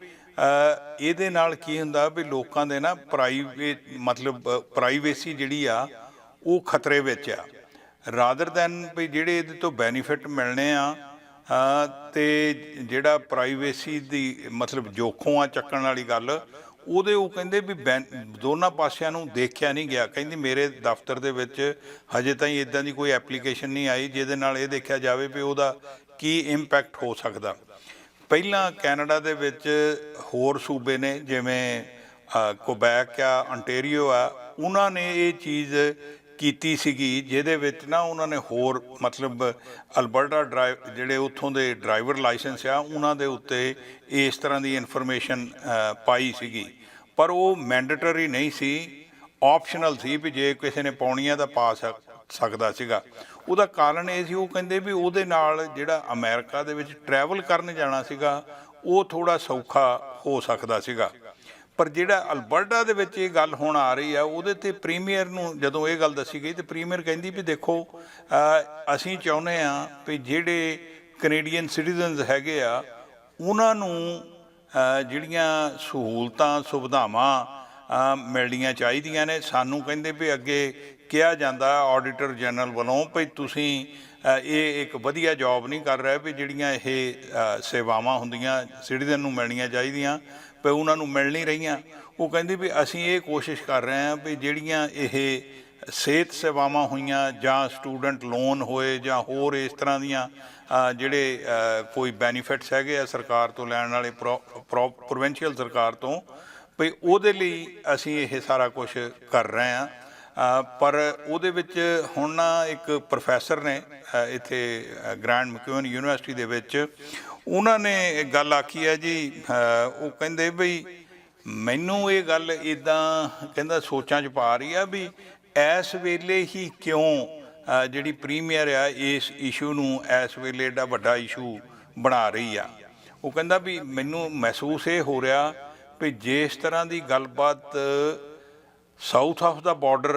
ਇਹਦੇ ਨਾਲ ਕੀ ਹੁੰਦਾ ਵੀ ਲੋਕਾਂ ਦੇ ਨਾ ਪ੍ਰਾਈਵੇਟ ਮਤਲਬ ਪ੍ਰਾਈਵੇਸੀ ਜਿਹੜੀ ਆ ਉਹ ਖਤਰੇ ਵਿੱਚ ਆ। ਰਾਦਰ ਦੈਨ ਵੀ ਜਿਹੜੇ ਇਹਦੇ ਤੋਂ ਬੈਨੀਫਿਟ ਮਿਲਣੇ ਆ ਅ, ਤੇ ਜਿਹੜਾ ਪ੍ਰਾਈਵੇਸੀ ਦੀ ਮਤਲਬ ਜੋਖੋਂ ਆ ਚੱਕਣ ਵਾਲੀ ਗੱਲ ਉਹਦੇ ਉਹ ਕਹਿੰਦੇ ਵੀ ਬੈਨ- ਦੋਨਾਂ ਪਾਸਿਆਂ ਨੂੰ ਦੇਖਿਆ ਨਹੀਂ ਗਿਆ। ਕਹਿੰਦੀ ਮੇਰੇ ਦਫ਼ਤਰ ਦੇ ਵਿੱਚ ਹਜੇ ਤਾਈਂ ਇਦਾਂ ਦੀ ਕੋਈ ਐਪਲੀਕੇਸ਼ਨ ਨਹੀਂ ਆਈ ਜਿਹਦੇ ਨਾਲ ਇਹ ਦੇਖਿਆ ਜਾਵੇ ਵੀ ਉਹਦਾ ਕੀ ਇੰਪੈਕਟ ਹੋ ਸਕਦਾ। ਪਹਿਲਾਂ ਕੈਨੇਡਾ ਦੇ ਵਿੱਚ ਹੋਰ ਸੂਬੇ ਨੇ, ਜਿਵੇਂ ਕੋਬੈਕ ਆ, ontario ਆ, ਉਹਨਾਂ ਨੇ ਇਹ ਚੀਜ਼ ਕੀਤੀ ਸੀਗੀ, ਜਿਹਦੇ ਵਿੱਚ ਨਾ ਉਹਨਾਂ ਨੇ ਹੋਰ, ਮਤਲਬ ਅਲਬਰਟਾ ਡਰਾਈਵ ਜਿਹੜੇ ਉੱਥੋਂ ਦੇ ਡਰਾਈਵਰ ਲਾਇਸੈਂਸ ਆ, ਉਹਨਾਂ ਦੇ ਉੱਤੇ ਇਸ ਤਰ੍ਹਾਂ ਦੀ ਇਨਫੋਰਮੇਸ਼ਨ ਪਾਈ ਸੀਗੀ। ਪਰ ਉਹ ਮੈਂਡੇਟਰੀ ਨਹੀਂ ਸੀ, ਆਪਸ਼ਨਲ ਸੀ ਵੀ ਜੇ ਕਿਸੇ ਨੇ ਪਾਉਣੀ ਆ ਤਾਂ ਪਾ ਸਕਦਾ ਸੀਗਾ। ਉਹਦਾ ਕਾਰਨ ਇਹ ਸੀ, ਉਹ ਕਹਿੰਦੇ ਵੀ ਉਹਦੇ ਨਾਲ ਜਿਹੜਾ ਅਮਰੀਕਾ ਦੇ ਵਿੱਚ ਟਰੈਵਲ ਕਰਨ ਜਾਣਾ ਸੀਗਾ, ਉਹ ਥੋੜਾ ਸੌਖਾ ਹੋ ਸਕਦਾ ਸੀਗਾ। ਪਰ ਜਿਹੜਾ ਅਲਬਰਟਾ ਦੇ ਵਿੱਚ ਇਹ ਗੱਲ ਹੁਣ ਆ ਰਹੀ ਆ, ਉਹਦੇ ਤੇ ਪ੍ਰੀਮੀਅਰ ਨੂੰ ਜਦੋਂ ਇਹ ਗੱਲ ਦੱਸੀ ਗਈ, ਤੇ ਪ੍ਰੀਮੀਅਰ ਕਹਿੰਦੀ ਵੀ ਦੇਖੋ ਅਸੀਂ ਚਾਹੁੰਦੇ ਆ ਵੀ ਜਿਹੜੇ ਕੈਨੇਡੀਅਨ ਸਿਟੀਜ਼ਨਸ ਹੈਗੇ ਆ, ਉਹਨਾਂ ਨੂੰ ਜਿਹੜੀਆਂ ਸਹੂਲਤਾਂ, ਸੁਵਿਧਾਵਾਂ ਮਿਲਣੀਆਂ ਚਾਹੀਦੀਆਂ ਨੇ। ਸਾਨੂੰ ਕਹਿੰਦੇ ਵੀ ਅੱਗੇ ਕਿਹਾ ਜਾਂਦਾ ਆਡੀਟਰ ਜਨਰਲ ਵੱਲੋਂ ਵੀ ਤੁਸੀਂ ਇਹ ਇੱਕ ਵਧੀਆ ਜੌਬ ਨਹੀਂ ਕਰ ਰਿਹਾ ਵੀ ਜਿਹੜੀਆਂ ਇਹ ਸੇਵਾਵਾਂ ਹੁੰਦੀਆਂ, ਸਿਟੀਜ਼ਨ ਨੂੰ ਮਿਲਣੀਆਂ ਚਾਹੀਦੀਆਂ, ਵੀ ਉਹਨਾਂ ਨੂੰ ਮਿਲ ਨਹੀਂ ਰਹੀਆਂ। ਉਹ ਕਹਿੰਦੇ ਵੀ ਅਸੀਂ ਇਹ ਕੋਸ਼ਿਸ਼ ਕਰ ਰਹੇ ਹਾਂ ਵੀ ਜਿਹੜੀਆਂ ਇਹ ਸਿਹਤ ਸੇਵਾਵਾਂ ਹੋਈਆਂ ਜਾਂ ਸਟੂਡੈਂਟ ਲੋਨ ਹੋਏ ਜਾਂ ਹੋਰ ਇਸ ਤਰ੍ਹਾਂ ਦੀਆਂ ਜਿਹੜੇ ਕੋਈ ਬੈਨੀਫਿਟਸ ਹੈਗੇ ਆ ਸਰਕਾਰ ਤੋਂ ਲੈਣ ਵਾਲੇ ਪ੍ਰੋਵਿੰਸ਼ੀਅਲ ਸਰਕਾਰ ਤੋਂ ਵੀ ਉਹਦੇ ਲਈ ਅਸੀਂ ਇਹ ਸਾਰਾ ਕੁਝ ਕਰ ਰਹੇ ਹਾਂ। ਪਰ ਉਹਦੇ ਵਿੱਚ ਹੁਣ ਨਾ ਇੱਕ ਪ੍ਰੋਫੈਸਰ ਨੇ ਇੱਥੇ ਗ੍ਰੈਂਡ ਮਕਿਊਨ ਯੂਨੀਵਰਸਿਟੀ ਦੇ ਵਿੱਚ ਉਹਨਾਂ ਨੇ ਗੱਲ ਆਖੀ ਹੈ ਜੀ ਉਹ ਕਹਿੰਦੇ ਵੀ ਮੈਨੂੰ ਇਹ ਗੱਲ ਇਦਾਂ ਕਹਿੰਦਾ ਸੋਚਾਂ 'ਚ ਪਾ ਰਹੀ ਆ ਵੀ ਇਸ ਵੇਲੇ ਹੀ ਕਿਉਂ ਜਿਹੜੀ ਪ੍ਰੀਮੀਅਰ ਆ ਇਸ ਇਸ਼ੂ ਨੂੰ ਇਸ ਵੇਲੇ ਏਡਾ ਵੱਡਾ ਇਸ਼ੂ ਬਣਾ ਰਹੀ ਆ। ਉਹ ਕਹਿੰਦਾ ਵੀ ਮੈਨੂੰ ਮਹਿਸੂਸ ਇਹ ਹੋ ਰਿਹਾ ਵੀ ਜਿਸ ਤਰ੍ਹਾਂ ਦੀ ਗੱਲਬਾਤ ਸਾਊਥ ਆਫ ਦਾ ਬਾਰਡਰ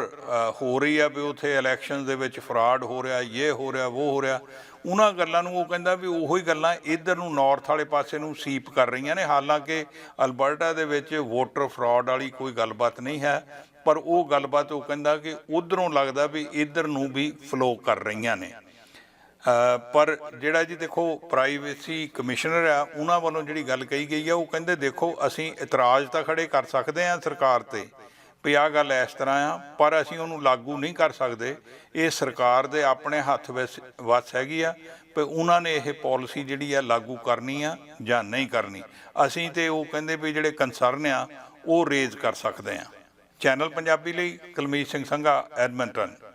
ਹੋ ਰਹੀ ਆ ਵੀ ਉਥੇ ਇਲੈਕਸ਼ਨ ਦੇ ਵਿੱਚ ਫਰਾਡ ਹੋ ਰਿਹਾ ਇਹ ਹੋ ਰਿਹਾ ਉਹ ਹੋ ਰਿਹਾ, ਉਹਨਾਂ ਗੱਲਾਂ ਨੂੰ ਉਹ ਕਹਿੰਦਾ ਵੀ ਉਹੋ ਹੀ ਗੱਲਾਂ ਇਧਰ ਨੂੰ ਨਾਰਥ ਵਾਲੇ ਪਾਸੇ ਨੂੰ ਸੀਪ ਕਰ ਰਹੀਆਂ ਨੇ। ਹਾਲਾਂਕਿ ਅਲਬਰਟਾ ਦੇ ਵਿੱਚ ਵੋਟਰ ਫਰਾਡ ਵਾਲੀ ਕੋਈ ਗੱਲਬਾਤ ਨਹੀਂ ਹੈ, ਪਰ ਉਹ ਗੱਲਬਾਤ ਉਹ ਕਹਿੰਦਾ ਕਿ ਉਧਰੋਂ ਲੱਗਦਾ ਵੀ ਇਧਰ ਨੂੰ ਵੀ ਫਲੋ ਕਰ ਰਹੀਆਂ ਨੇ। ਪਰ ਜਿਹੜਾ ਜੀ ਦੇਖੋ ਪ੍ਰਾਈਵੇਸੀ ਕਮਿਸ਼ਨਰ ਆ, ਉਹਨਾਂ ਵੱਲੋਂ ਜਿਹੜੀ ਗੱਲ ਕਹੀ ਗਈ ਆ, ਉਹ ਕਹਿੰਦੇ ਦੇਖੋ ਅਸੀਂ ਇਤਰਾਜ਼ ਤਾਂ ਖੜੇ ਕਰ ਸਕਦੇ ਆ ਸਰਕਾਰ ਤੇ ਵੀ ਆਹ ਗੱਲ ਇਸ ਤਰ੍ਹਾਂ ਆ, ਪਰ ਅਸੀਂ ਉਹਨੂੰ ਲਾਗੂ ਨਹੀਂ ਕਰ ਸਕਦੇ। ਇਹ ਸਰਕਾਰ ਦੇ ਆਪਣੇ ਹੱਥ ਵਿੱਚ ਵਸ ਹੈਗੀ ਆ ਵੀ ਉਹਨਾਂ ਨੇ ਇਹ ਪਾਲਿਸੀ ਜਿਹੜੀ ਆ ਲਾਗੂ ਕਰਨੀ ਆ ਜਾਂ ਨਹੀਂ ਕਰਨੀ। ਅਸੀਂ ਤੇ ਉਹ ਕਹਿੰਦੇ ਵੀ ਜਿਹੜੇ ਕੰਸਰਨ ਆ, ਉਹ ਰੇਜ਼ ਕਰ ਸਕਦੇ ਆ ਚੈਨਲ ਪੰਜਾਬੀ ਲਈ ਕੁਲਮੀਤ ਸਿੰਘ ਸੰਘਾ ਐਡਮਿੰਟਨ